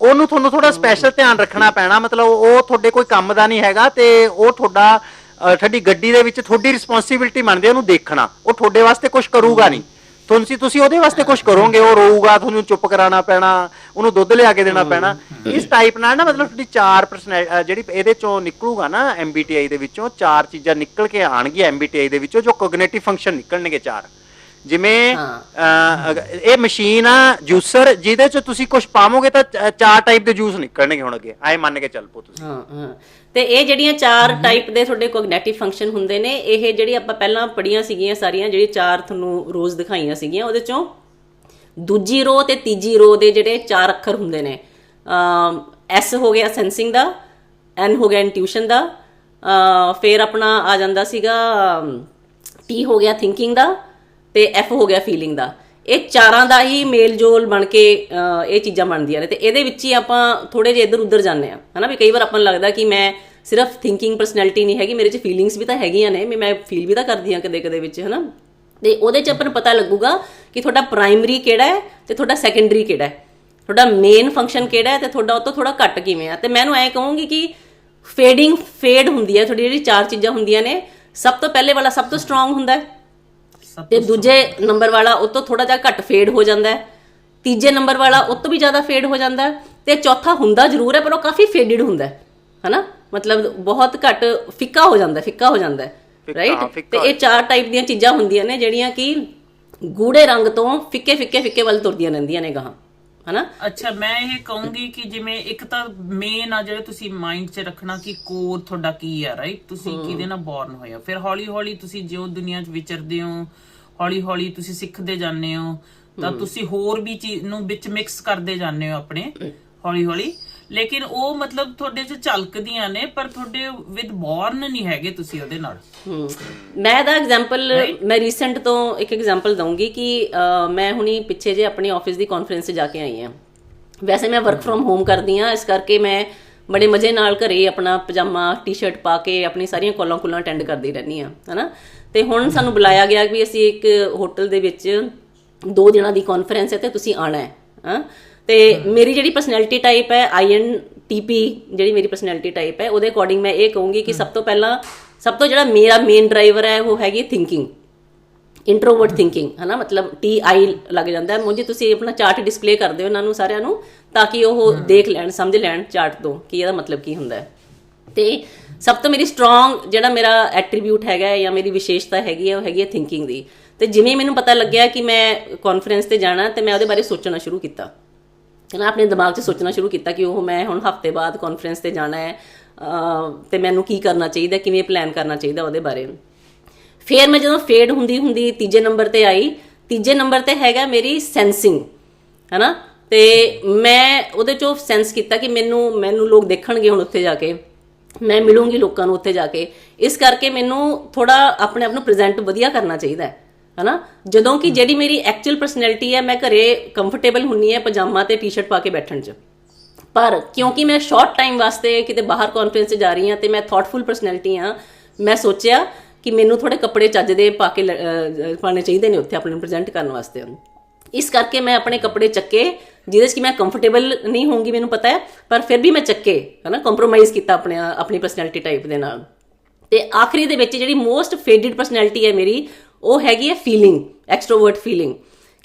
ਉਹਨੂੰ ਤੁਹਾਨੂੰ ਥੋੜਾ ਸਪੈਸ਼ਲ ਧਿਆਨ ਰੱਖਣਾ ਪੈਣਾ ਮਤਲਬ ਉਹ ਤੁਹਾਡੇ ਕੋਈ ਕੰਮ ਦਾ ਨਹੀਂ ਹੈਗਾ ਤੇ ਉਹ ਤੁਹਾਡਾ ਤੁਹਾਡੀ ਗੱਡੀ ਦੇ ਵਿੱਚ ਤੁਹਾਡੀ ਰਿਸਪੌਂਸਿਬਿਲਟੀ ਹੈ ਉਹਨੂੰ ਦੇਖਣਾ। ਉਹ ਤੁਹਾਡੇ ਵਾਸਤੇ ਕੁਝ ਕਰੂਗਾ ਨਹੀਂ। ਤੁਸੀਂ ਤੁਸੀਂ ਉਹਦੇ ਵਾਸਤੇ ਕੁਝ ਕਰੋਗੇ ਉਹ ਰੋਊਗਾ ਤੁਹਾਨੂੰ ਚੁੱਪ ਕਰਾਉਣਾ ਪੈਣਾ ਉਹਨੂੰ ਦੁੱਧ ਲਿਆ ਕੇ ਦੇਣਾ ਪੈਣਾ। ਇਸ ਟਾਈਪ ਨਾਲ ਨਾ ਮਤਲਬ ਤੁਹਾਡੀ ਚਾਰ ਪਰਸਨੈਲ ਜਿਹੜੀ ਇਹਦੇ ਚੋਂ ਨਿਕਲੂਗਾ ਨਾ MBTI ਦੇ ਵਿੱਚੋਂ ਚਾਰ ਚੀਜ਼ਾਂ ਨਿਕਲ ਕੇ ਆਣਗੀਆਂ MBTI ਦੇ ਵਿੱਚੋਂ ਜੋ ਕੋਗਨੀਟਿਵ ਫੰਕਸ਼ਨ ਨਿਕਲਣਗੇ ਚਾਰ। ਜਿਵੇਂ ਇਹ ਮਸ਼ੀਨ ਆ ਜੂਸਰ ਜਿਹਦੇ ਚ ਤੁਸੀਂ ਕੁਝ ਪਾਵੋਗੇ ਤਾਂ ਚਾਰ ਟਾਈਪ ਦੇ ਜੂਸ ਨਿਕਲਣਗੇ ਹੁਣ ਅੱਗੇ। ਐ ਮੰਨ ਕੇ ਚੱਲ ਪੋ ਤੁਸੀਂ। ਹਾਂ ਹਾਂ। ਤੇ ਇਹ ਜਿਹੜੀਆਂ ਚਾਰ ਟਾਈਪ ਦੇ ਤੁਹਾਡੇ ਕੋਗਨੀਟਿਵ ਫੰਕਸ਼ਨ ਹੁੰਦੇ ਨੇ ਇਹ ਜਿਹੜੀ ਆਪਾਂ ਪਹਿਲਾਂ ਪੜੀਆਂ ਸੀਗੀਆਂ ਸਾਰੀਆਂ ਜਿਹੜੀ ਚਾਰ ਤੁਹਾਨੂੰ ਰੋਜ਼ ਦਿਖਾਈਆਂ ਸੀਗੀਆਂ ਉਹਦੇ ਚੋਂ ਦੂਜੀ ਰੋ ਤੇ ਤੀਜੀ ਰੋ ਦੇ ਜਿਹੜੇ ਚਾਰ ਅੱਖਰ ਹੁੰਦੇ ਨੇ ਐਸ ਹੋ ਗਿਆ ਸੈਂਸਿੰਗ ਦਾ ਐਨ ਹੋ ਗਿਆ ਇੰਟਿਊਸ਼ਨ ਦਾ ਫਿਰ ਆਪਣਾ ਆ ਜਾਂਦਾ ਸੀਗਾ ਟੀ ਹੋ ਗਿਆ ਥਿੰਕਿੰਗ ਦਾ ਤੇ ਐਫ ਹੋ ਗਿਆ ਫੀਲਿੰਗ ਦਾ। ਇਹ ਚਾਰਾਂ ਦਾ ਹੀ ਮੇਲ ਜੋਲ ਬਣ ਕੇ ਇਹ ਚੀਜ਼ਾਂ ਬਣਦੀਆਂ ਨੇ ਤੇ ਇਹਦੇ ਵਿੱਚ ਹੀ ਆਪਾਂ ਥੋੜੇ ਜਿਹਾ ਇੱਧਰ ਉੱਧਰ ਜਾਂਦੇ ਆ ਹਨਾ ਵੀ ਕਈ ਵਾਰ ਆਪਾਂ ਨੂੰ ਲੱਗਦਾ ਕਿ ਮੈਂ ਸਿਰਫ ਥਿੰਕਿੰਗ ਪਰਸਨੈਲਿਟੀ ਨਹੀਂ ਹੈਗੀ, ਮੇਰੇ 'ਚ ਫੀਲਿੰਗਸ ਵੀ ਤਾਂ ਹੈਗੀਆਂ ਨੇ, ਵੀ ਮੈਂ ਫੀਲ ਵੀ ਤਾਂ ਕਰਦੀ ਹਾਂ ਕਦੇ ਕਦੇ ਵਿੱਚ, ਹਨਾ। ਤੇ ਉਹਦੇ 'ਚ ਆਪਾਂ ਨੂੰ ਪਤਾ ਲੱਗੂਗਾ ਕਿ ਤੁਹਾਡਾ ਪ੍ਰਾਇਮਰੀ ਕਿਹੜਾ ਹੈ ਤੇ ਤੁਹਾਡਾ ਸੈਕੰਡਰੀ ਕਿਹੜਾ ਹੈ। ਤੁਹਾਡਾ ਮੇਨ ਫੰਕਸ਼ਨ ਕਿਹੜਾ ਹੈ ਤੇ ਤੁਹਾਡਾ ਉਹ ਤੋਂ ਥੋੜਾ ਘੱਟ ਕਿਵੇਂ ਆ। ਤੇ ਮੈਨੂੰ ਐਂ ਕਹੂੰਗੀ ਕਿ ਫੇਡਿੰਗ ਫੇਡ ਹੁੰਦੀ ਹੈ, ਤੁਹਾਡੀ ਜਿਹੜੀ ਚਾਰ ਚੀਜ਼ਾਂ ਹੁੰਦੀਆਂ ਨੇ, ਸਭ ਤੋਂ ਪਹਿਲੇ ਵਾਲਾ ਸਭ ਤੋਂ ਸਟਰੋਂਗ ਹੁੰਦਾ ਹੈ। ਤੇ ਦੂਜੇ ਨੰਬਰ ਵਾਲਾ ਉਹ ਤੋਂ ਥੋੜਾ ਜਿਹਾ ਘੱਟ ਫੇਡ ਹੋ ਜਾਂਦਾ ਹੈ। ਤੀਜੇ ਨੰਬਰ ਵਾਲਾ ਉਹ ਤੋਂ ਵੀ ਜ਼ਿਆਦਾ ਫੇਡ ਹੋ ਜਾਂਦਾ ਹੈ। ਤੇ ਚੌਥਾ ਹੁੰਦਾ ਜ਼ਰੂਰ ਹੈ ਪਰ ਉਹ ਕਾਫੀ ਫੇਡਡ ਹੁੰਦਾ ਹੈ ਹਨਾ? ਮਤਲਬ ਬਹੁਤ ਘੱਟ ਫਿੱਕਾ ਹੋ ਜਾਂਦਾ ਹੈ ਫਿੱਕਾ ਹੋ ਜਾਂਦਾ ਹੈ ਰਾਈਟ ਤੇ ਇਹ ਚਾਰ ਟਾਈਪ ਦੀਆਂ ਚੀਜ਼ਾਂ ਹੁੰਦੀਆਂ ਨੇ ਜਿਹੜੀਆਂ ਕਿ ਗੂੜੇ ਰੰਗ ਤੋਂ ਫਿੱਕੇ ਫਿੱਕੇ ਫਿੱਕੇ ਵੱਲ ਤੁਰਦੀਆਂ ਰਹਿੰਦੀਆਂ ਨੇ ਗਾਹਾਂ ਹਨਾ? ਅੱਛਾ ਮੈਂ ਇਹ ਕਹੂੰਗੀ ਕਿ ਜਿਵੇਂ ਇੱਕ ਤਾਂ ਮੇਨ ਆ ਜਿਹੜੇ ਤੁਸੀਂ ਮਾਈਂਡ 'ਚ ਰੱਖਣਾ ਕਿ ਕੋਰ ਤੁਹਾਡਾ ਕੀ ਆ ਰਾਈਟ ਤੁਸੀਂ ਕਿਹਦੇ ਨਾਲ ਬੌਰਨ ਹੋਏ ਹੋ? ਫਿਰ ਹੌਲੀ ਹੌਲੀ ਤੁਸੀਂ ਜਿਉਂ ਦੁਨੀਆ 'ਚ ਵਿਚਰਦੇ ਹੋ ਹੌਲੀ ਹੌਲੀ ਤੁਸੀਂ ਸਿੱਖਦੇ ਜਾਂਦੇ ਹੋ ਤਾਂ ਤੁਸੀਂ ਹੋਰ ਵੀ ਚੀਜ਼ ਨੂੰ ਵਿੱਚ ਮਿਕਸ ਕਰਦੇ ਜਾਂਦੇ ਹੋ ਆਪਣੇ ਹੌਲੀ ਹੌਲੀ ਲੇਕਿਨ ਉਹ ਮਤਲਬ ਤੁਹਾਡੇ 'ਚ ਝਲਕਦੀਆਂ ਨੇ ਪਰ ਤੁਹਾਡੇ ਵਿਦ ਬੌਰਨ ਨਹੀਂ ਹੈਗੇ ਤੁਸੀਂ ਉਹਦੇ ਨਾਲ। ਮੈਂ ਦਾ ਐਗਜ਼ਾਮਪਲ ਮੈਂ ਰੀਸੈਂਟ ਤੋਂ ਇੱਕ ਐਗਜ਼ਾਮਪਲ ਦਊਂਗੀ ਕਿ ਮੈਂ ਹੁਣੀ ਪਿੱਛੇ ਜੇ ਆਪਣੀ ਆਫਿਸ ਦੀ ਕਾਨਫਰੰਸ 'ਚ ਜਾ ਕੇ ਆਈ ਹਾਂ। ਵੈਸੇ ਮੈਂ ਵਰਕ ਫਰਮ ਹੋਮ ਕਰਦੀ ਹਾਂ ਇਸ ਕਰਕੇ ਮੈਂ ਬੜੇ ਮਜ਼ੇ ਨਾਲ ਘਰੇ ਆਪਣਾ ਪਜਾਮਾ ਟੀ-ਸ਼ਰਟ ਪਾ ਕੇ ਆਪਣੀ ਸਾਰੀਆਂ ਕਾਲਾਂ ਕੁਲਾਂ ਅਟੈਂਡ ਕਰਦੀ ਰਹਿੰਦੀ ਹਾਂ ਹਨਾ? ਤੇ ਹੁਣ ਸਾਨੂੰ ਬੁਲਾਇਆ ਗਿਆ ਵੀ ਅਸੀਂ ਇੱਕ ਹੋਟਲ ਦੇ ਵਿੱਚ ਦੋ ਦਿਨਾਂ ਦੀ ਕਾਨਫਰੰਸ ਹੈ ਤੇ ਤੁਸੀਂ ਆਣਾ ਹੈ ਹਾਂ? ਤੇ ਮੇਰੀ ਜਿਹੜੀ ਪਰਸਨੈਲਿਟੀ ਟਾਈਪ ਹੈ ਆਈਐਨਟੀਪੀ ਜਿਹੜੀ ਮੇਰੀ ਪਰਸਨੈਲਿਟੀ ਟਾਈਪ ਹੈ ਉਹਦੇ ਅਕੋਰਡਿੰਗ ਮੈਂ ਇਹ ਕਹੂੰਗੀ ਕਿ ਸਭ ਤੋਂ ਪਹਿਲਾਂ ਸਭ ਤੋਂ ਜਿਹੜਾ ਮੇਰਾ ਮੇਨ ਡਰਾਈਵਰ ਹੈ ਉਹ ਹੈਗੀ ਥਿੰਕਿੰਗ ਇੰਟਰੋਵਰਟ ਥਿੰਕਿੰਗ ਹਨਾ? ਮਤਲਬ ਟੀ ਆਈ ਲੱਗ ਜਾਂਦਾ ਹੈ। ਮੁੰਜੀ ਤੁਸੀਂ ਆਪਣਾ ਚਾਰਟ ਡਿਸਪਲੇ ਕਰ ਦਿਓ ਇਹਨਾਂ ਨੂੰ ਸਾਰਿਆਂ ਨੂੰ ਤਾਂ ਕਿ ਉਹ ਦੇਖ ਲੈਣ ਸਮਝ ਲੈਣ ਚਾਰਟ ਤੋਂ ਕਿ ਇਹਦਾ ਮਤਲਬ ਕੀ ਹੁੰਦਾ ਹੈ। ਤੇ ਸਭ ਤੋਂ ਮੇਰੀ ਸਟਰੋਂਗ ਜਿਹੜਾ ਮੇਰਾ ਐਟਰੀਬਿਊਟ ਹੈਗਾ ਜਾਂ ਮੇਰੀ ਵਿਸ਼ੇਸ਼ਤਾ ਹੈਗੀ ਹੈ ਉਹ ਹੈਗੀ ਹੈ ਥਿੰਕਿੰਗ ਦੀ। ਤੇ ਜਿਵੇਂ ਮੈਨੂੰ ਪਤਾ ਲੱਗਿਆ ਕਿ ਮੈਂ ਕਾਨਫਰੰਸ ਤੇ ਜਾਣਾ ਤੇ ਮੈਂ ਉਹਦੇ ਬਾਰੇ ਸੋਚਣਾ ਸ਼ੁਰੂ ਕੀਤਾ। ਹੈ ਨਾ, ਆਪਣੇ ਦਿਮਾਗ 'ਚ ਸੋਚਣਾ ਸ਼ੁਰੂ ਕੀਤਾ ਕਿ ਉਹ ਮੈਂ ਹੁਣ ਹਫ਼ਤੇ ਬਾਅਦ ਕਾਨਫਰੰਸ ਤੇ ਜਾਣਾ ਹੈ ਤੇ ਮੈਨੂੰ ਕੀ ਕਰਨਾ ਚਾਹੀਦਾ, ਕਿਵੇਂ ਪਲਾਨ ਕਰਨਾ ਚਾਹੀਦਾ ਉਹਦੇ ਬਾਰੇ। ਫਿਰ ਮੈਂ ਜਦੋਂ ਫੇਡ ਹੁੰਦੀ ਹੁੰਦੀ ਤੀਜੇ ਨੰਬਰ ਤੇ ਆਈ, ਤੀਜੇ ਨੰਬਰ ਤੇ ਹੈਗਾ ਮੇਰੀ ਸੈਂਸਿੰਗ ਹੈਨਾ? ਤੇ ਮੈਂ ਉਹਦੇ ਚੋਂ ਸੈਂਸ ਕੀਤਾ ਕਿ ਮੈਨੂੰ ਮੈਨੂੰ ਲੋਕ ਦੇਖਣਗੇ ਹੁਣ ਉੱਥੇ ਜਾ ਕੇ। ਮੈਂ ਮਿਲੂੰਗੀ ਲੋਕਾਂ ਨੂੰ ਉੱਥੇ ਜਾ ਕੇ। ਇਸ ਕਰਕੇ ਮੈਨੂੰ ਥੋੜਾ ਆਪਣੇ ਆਪ ਨੂੰ ਪ੍ਰੈਜ਼ੈਂਟ ਵਧੀਆ ਕਰਨਾ ਚਾਹੀਦਾ ਹੈ, ਹਨਾ? ਜਦੋਂ ਕਿ ਜਿਹੜੀ ਮੇਰੀ ਐਕਚੁਅਲ ਪਰਸਨੈਲਿਟੀ ਹੈ, ਮੈਂ ਘਰੇ ਕੰਫਰਟੇਬਲ ਹੁੰਨੀ ਹੈ ਪਜਾਮਾ ਤੇ ਟੀ-ਸ਼ਰਟ ਪਾ ਕੇ ਬੈਠਣ 'ਚ। ਪਰ ਕਿਉਂਕਿ ਮੈਂ ਸ਼ਾਰਟ ਟਾਈਮ ਵਾਸਤੇ ਕਿਤੇ ਬਾਹਰ ਕਾਨਫਰੰਸ 'ਚ ਜਾ ਰਹੀ ਹਾਂ ਤੇ ਮੈਂ ਥਾਟਫੁਲ ਪਰਸਨੈਲਿਟੀ ਹਾਂ, ਮੈਂ ਸੋਚਿਆ ਕਿ ਮੈਨੂੰ ਥੋੜੇ ਕੱਪੜੇ ਚੱਜ ਦੇ ਪਾ ਕੇ ਲ- ਪਾਉਣੇ ਚਾਹੀਦੇ ਨੇ ਉੱਥੇ ਆਪਣੇ ਨੂੰ ਪ੍ਰੈਜ਼ੈਂਟ ਕਰਨ ਵਾਸਤੇ ਇਸ ਕਰਕੇ ਮੈਂ ਆਪਣੇ ਕੱਪੜੇ ਚੱਕੇ, ਜਿਹਦੇ 'ਚ ਕਿ ਮੈਂ ਕੰਫਰਟੇਬਲ ਨਹੀਂ ਹੋਊਂਗੀ, ਮੈਨੂੰ ਪਤਾ ਹੈ, ਪਰ ਫਿਰ ਵੀ ਮੈਂ ਚੱਕੇ, ਹਨਾ ਕੰਪਰੋਮਾਈਜ਼ ਕੀਤਾ ਆਪਣੇ, ਆਪਣੀ ਪਰਸਨੈਲਿਟੀ ਟਾਈਪ ਦੇ ਨਾਲ। ਤੇ ਆਖਰੀ ਦੇ ਵਿੱਚ ਜਿਹੜੀ ਮੋਸਟ ਫੇਡਡ ਪਰਸਨੈਲਿਟੀ ਹੈ ਮੇਰੀ, ਉਹ ਹੈਗੀ ਹੈ ਫੀਲਿੰਗ ਐਕਸਟਰੋਵਰਟ ਫੀਲਿੰਗ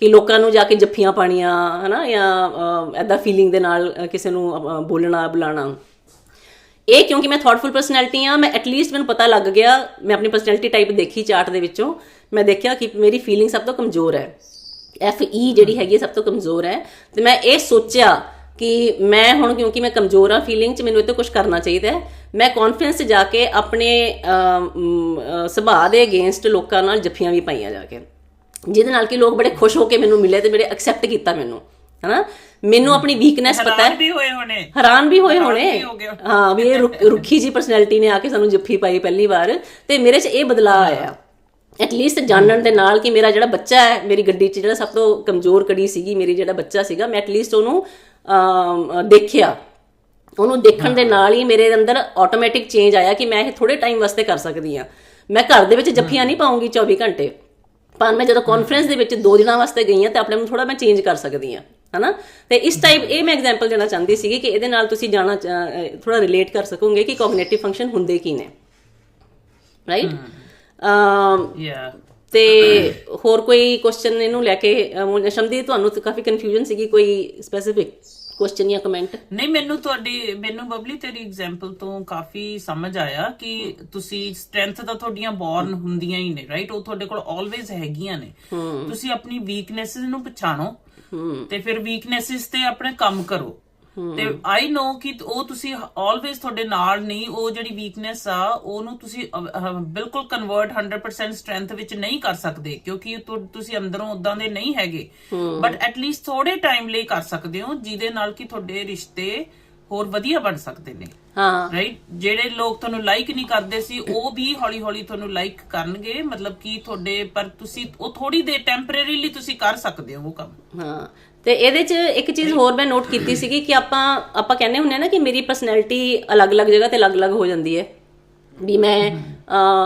ਕਿ ਲੋਕਾਂ ਨੂੰ ਜਾ ਕੇ ਜੱਫੀਆਂ ਪਾਣੀਆਂ ਹਨਾ, ਜਾਂ ਐਦਾਂ ਫੀਲਿੰਗ ਦੇ ਨਾਲ ਕਿਸੇ ਨੂੰ ਬੋਲਣਾ, ਬੁਲਾਣਾ। ਇਹ ਕਿਉਂਕਿ ਮੈਂ ਥਾਟਫੁਲ ਪਰਸਨੈਲਿਟੀ ਆ ਮੈਂ ਐਟਲੀਸਟ ਮੈਨੂੰ ਪਤਾ ਲੱਗ ਗਿਆ, ਮੈਂ ਆਪਣੀ ਪਰਸਨੈਲਿਟੀ ਟਾਈਪ ਦੇਖੀ ਚਾਰਟ ਦੇ ਵਿੱਚੋਂ, ਮੈਂ ਦੇਖਿਆ ਕਿ ਮੇਰੀ ਫੀਲਿੰਗ ਸਭ ਤੋਂ ਕਮਜ਼ੋਰ ਹੈ। ਐਫ ਈ ਜਿਹੜੀ ਹੈਗੀ ਸਭ ਤੋਂ ਕਮਜ਼ੋਰ ਹੈ। ਤੇ ਮੈਂ ਇਹ ਸੋਚਿਆ ਕਿ ਮੈਂ ਹੁਣ ਕਿਉਂਕਿ ਮੈਂ ਕਮਜ਼ੋਰ ਆ ਫੀਲਿੰਗ ਚ ਮੈਨੂੰ ਇਹ ਤੋਂ ਕੁਝ ਕਰਨਾ ਚਾਹੀਦਾ ਹੈ। ਮੈਂ ਕੌਨਫੀਡੈਂਸ ਜਾ ਕੇ ਆਪਣੇ ਸੁਭਾਅ ਦੇ ਅਗੇਂਸਟ ਲੋਕਾਂ ਨਾਲ ਜੱਫੀਆਂ ਵੀ ਪਾਈਆਂ ਜਾ ਕੇ। ਜਿਹਦੇ ਨਾਲ ਕਿ ਲੋਕ ਬੜੇ ਖੁਸ਼ ਹੋ ਕੇ ਮੈਨੂੰ ਮਿਲੇ ਤੇ ਬੜੇ ਐਕਸੈਪਟ ਕੀਤਾ ਮੈਨੂੰ ਹਨਾ? ਮੈਨੂੰ ਆਪਣੀ ਵੀਕਨੈਸ ਪਤਾ ਹੈ। ਹੈਰਾਨ ਵੀ ਹੋਏ ਹੋਣੇ। ਹੈਰਾਨ ਵੀ ਹੋਏ ਹੋਣੇ। ਹੋ ਵੀ ਇਹ ਰੁੱਖੀ ਜੀ ਪਰਸਨੈਲਿਟੀ ਨੇ ਆ ਕੇ ਸਾਨੂੰ ਜੱਫੀ ਪਾਈ ਪਹਿਲੀ ਵਾਰ। ਤੇ ਮੇਰੇ 'ਚ ਇਹ ਬਦਲਾਅ ਆਇਆ। ਐਟਲੀਸਟ ਜਾਣਨ ਦੇ ਨਾਲ ਕਿ ਮੇਰਾ ਜਿਹੜਾ ਬੱਚਾ ਹੈ ਮੇਰੀ ਗੱਡੀ 'ਚ ਜਿਹੜਾ ਸਭ ਤੋਂ ਕਮਜ਼ੋਰ ਕੜੀ ਸੀਗੀ ਮੇਰੀ ਜਿਹੜਾ ਬੱਚਾ ਸੀਗਾ ਮੈਂ ਐਟਲੀਸਟ ਉਹਨੂੰ ਅਮ, ਦੇਖਿਆ। ਉਹਨੂੰ ਦੇਖਣ ਦੇ ਨਾਲ ਹੀ ਮੇਰੇ ਅੰਦਰ ਆਟੋਮੈਟਿਕ ਚੇਂਜ ਆਇਆ ਕਿ ਮੈਂ ਇਹ ਥੋੜੇ ਟਾਈਮ ਵਾਸਤੇ ਕਰ ਸਕਦੀ ਆ ਮੈਂ ਘਰ ਦੇ ਵਿੱਚ ਜੱਫੀਆਂ ਨਹੀਂ ਪਾਉਂਗੀ 24 ਘੰਟੇ। ਪਰ ਮੈਂ ਜਦੋਂ ਕਾਨਫਰੰਸ ਦੇ ਵਿੱਚ ਦੋ ਦਿਨਾਂ ਵਾਸਤੇ ਗਈ ਆ ਤੇ ਆਪਣੇ ਨੂੰ ਥੋੜਾ ਮੈਂ ਚੇਂਜ ਕਰ ਸਕਦੀ ਆ ਹਨਾ? ਤੇ ਇਸ ਟਾਈਪ ਇਹ ਮੈਂ ਐਗਜ਼ਾਮਪਲ ਦੇਣਾ ਚਾਹੁੰਦੀ ਸੀਗੀ ਕਿ ਇਹਦੇ ਨਾਲ ਤੁਸੀਂ ਜਾਣਾ ਥੋੜਾ ਰਿਲੇਟ ਕਰ ਸਕੋਗੇ ਕਿ ਕੋਗਨੀਟਿਵ ਫੰਕਸ਼ਨ ਹੁੰਦੇ ਕੀ ਨੇ। ਰਾਈਟ ਯਾ ਤੇ ਹੋਰ ਕੋਈ ਕੁਐਸਚਨ ਇਹਨੂੰ ਲੈ ਕੇ ਸ਼ਮਦੀ ਤੁਹਾਨੂੰ ਤਾਂ ਕਾਫੀ ਕਨਫਿਊਜ਼ਨ ਸੀਗੀ ਕੋਈ ਸਪੈਸੀਫਿਕ ਕੁਐਸਚਨ ਜਾਂ ਕਮੈਂਟ ਨਹੀਂ ਮੈਨੂੰ ਤੁਹਾਡੀ ਮੈਨੂੰ ਬਬਲੀ ਤੇਰੀ ਐਗਜ਼ਾਮਪਲ ਤੋਂ ਕਾਫੀ ਸਮਝ ਆਇਆ ਕਿ ਤੁਸੀਂ ਸਟਰੈਂਥ ਤਾਂ ਤੁਹਾਡੀਆਂ ਬੌਰਨ ਹੁੰਦੀਆਂ ਹੀ ਨੇ ਰਾਈਟ ਉਹ ਤੁਹਾਡੇ ਕੋਲ ਆਲਵੇਜ਼ ਹੈਗੀਆਂ ਨੇ। ਤੁਸੀਂ ਆਪਣੀ ਵੀਕਨੈਸਸ ਨੂੰ ਪਛਾਣੋ ਤੇ ਫਿਰ ਵੀਕਨੈਸਸ ਤੇ ਆਪਣੇ ਕੰਮ ਕਰੋ। ਤੇ ਆਈ ਨੋ ਕਿ ਉਹ ਤੁਸੀਂ ਆਲਵੇਜ਼ ਤੁਹਾਡੇ ਨਾਲ ਨਹੀਂ ਉਹ ਜਿਹੜੀ ਵੀਕਨੈਸ ਆ ਉਹਨੂੰ ਤੁਸੀਂ ਬਿਲਕੁਲ ਕਨਵਰਟ 100% ਸਟਰੈਂਥ ਵਿੱਚ ਨਹੀਂ ਕਰ ਸਕਦੇ ਕਿਉਂਕਿ ਤੁਸੀਂ ਅੰਦਰੋਂ ਉਦਾਂ ਦੇ ਨਹੀਂ ਹੈਗੇ। ਬਟ ਐਟਲੀਸਟ ਥੋੜੇ ਟਾਈਮ ਲਈ ਕਰ ਸਕਦੇ ਹੋ ਜਿਹਦੇ ਨਾਲ ਕਿ ਤੁਹਾਡੇ ਰਿਸ਼ਤੇ ਹੋਰ ਵਧੀਆ ਬਣ ਸਕਦੇ ਨੇ। ਹਾਂ। ਰਾਈਟ ਜਿਹੜੇ ਲੋਕ ਤੁਹਾਨੂੰ ਲਾਈਕ ਨਹੀਂ ਕਰਦੇ ਸੀ ਉਹ ਵੀ ਹੌਲੀ ਹੌਲੀ ਤੁਹਾਨੂੰ ਲਾਈਕ ਕਰਨਗੇ ਮਤਲਬ ਕਿ ਤੁਹਾਡੇ ਪਰ ਤੁਸੀਂ ਉਹ ਥੋੜੀ ਦੇਰ ਟੈਂਪਰੇਰੀਲੀ ਤੁਸੀਂ ਕਰ ਸਕਦੇ ਹੋ ਉਹ ਕੰਮ। ਹਾਂ। ਤੇ ਇਹਦੇ 'ਚ ਇੱਕ ਚੀਜ਼ ਹੋਰ ਮੈਂ ਨੋਟ ਕੀਤੀ ਸੀਗੀ ਕਿ ਆਪਾਂ ਆਪਾਂ ਕਹਿੰਦੇ ਹੁੰਦੇ ਆ ਨਾ ਕਿ ਮੇਰੀ ਪਰਸਨੈਲਿਟੀ ਅਲੱਗ-ਅਲੱਗ ਜਗ੍ਹਾ ਤੇ ਅਲੱਗ-ਅਲੱਗ ਹੋ ਜਾਂਦੀ ਹੈ। ਵੀ ਮੈਂ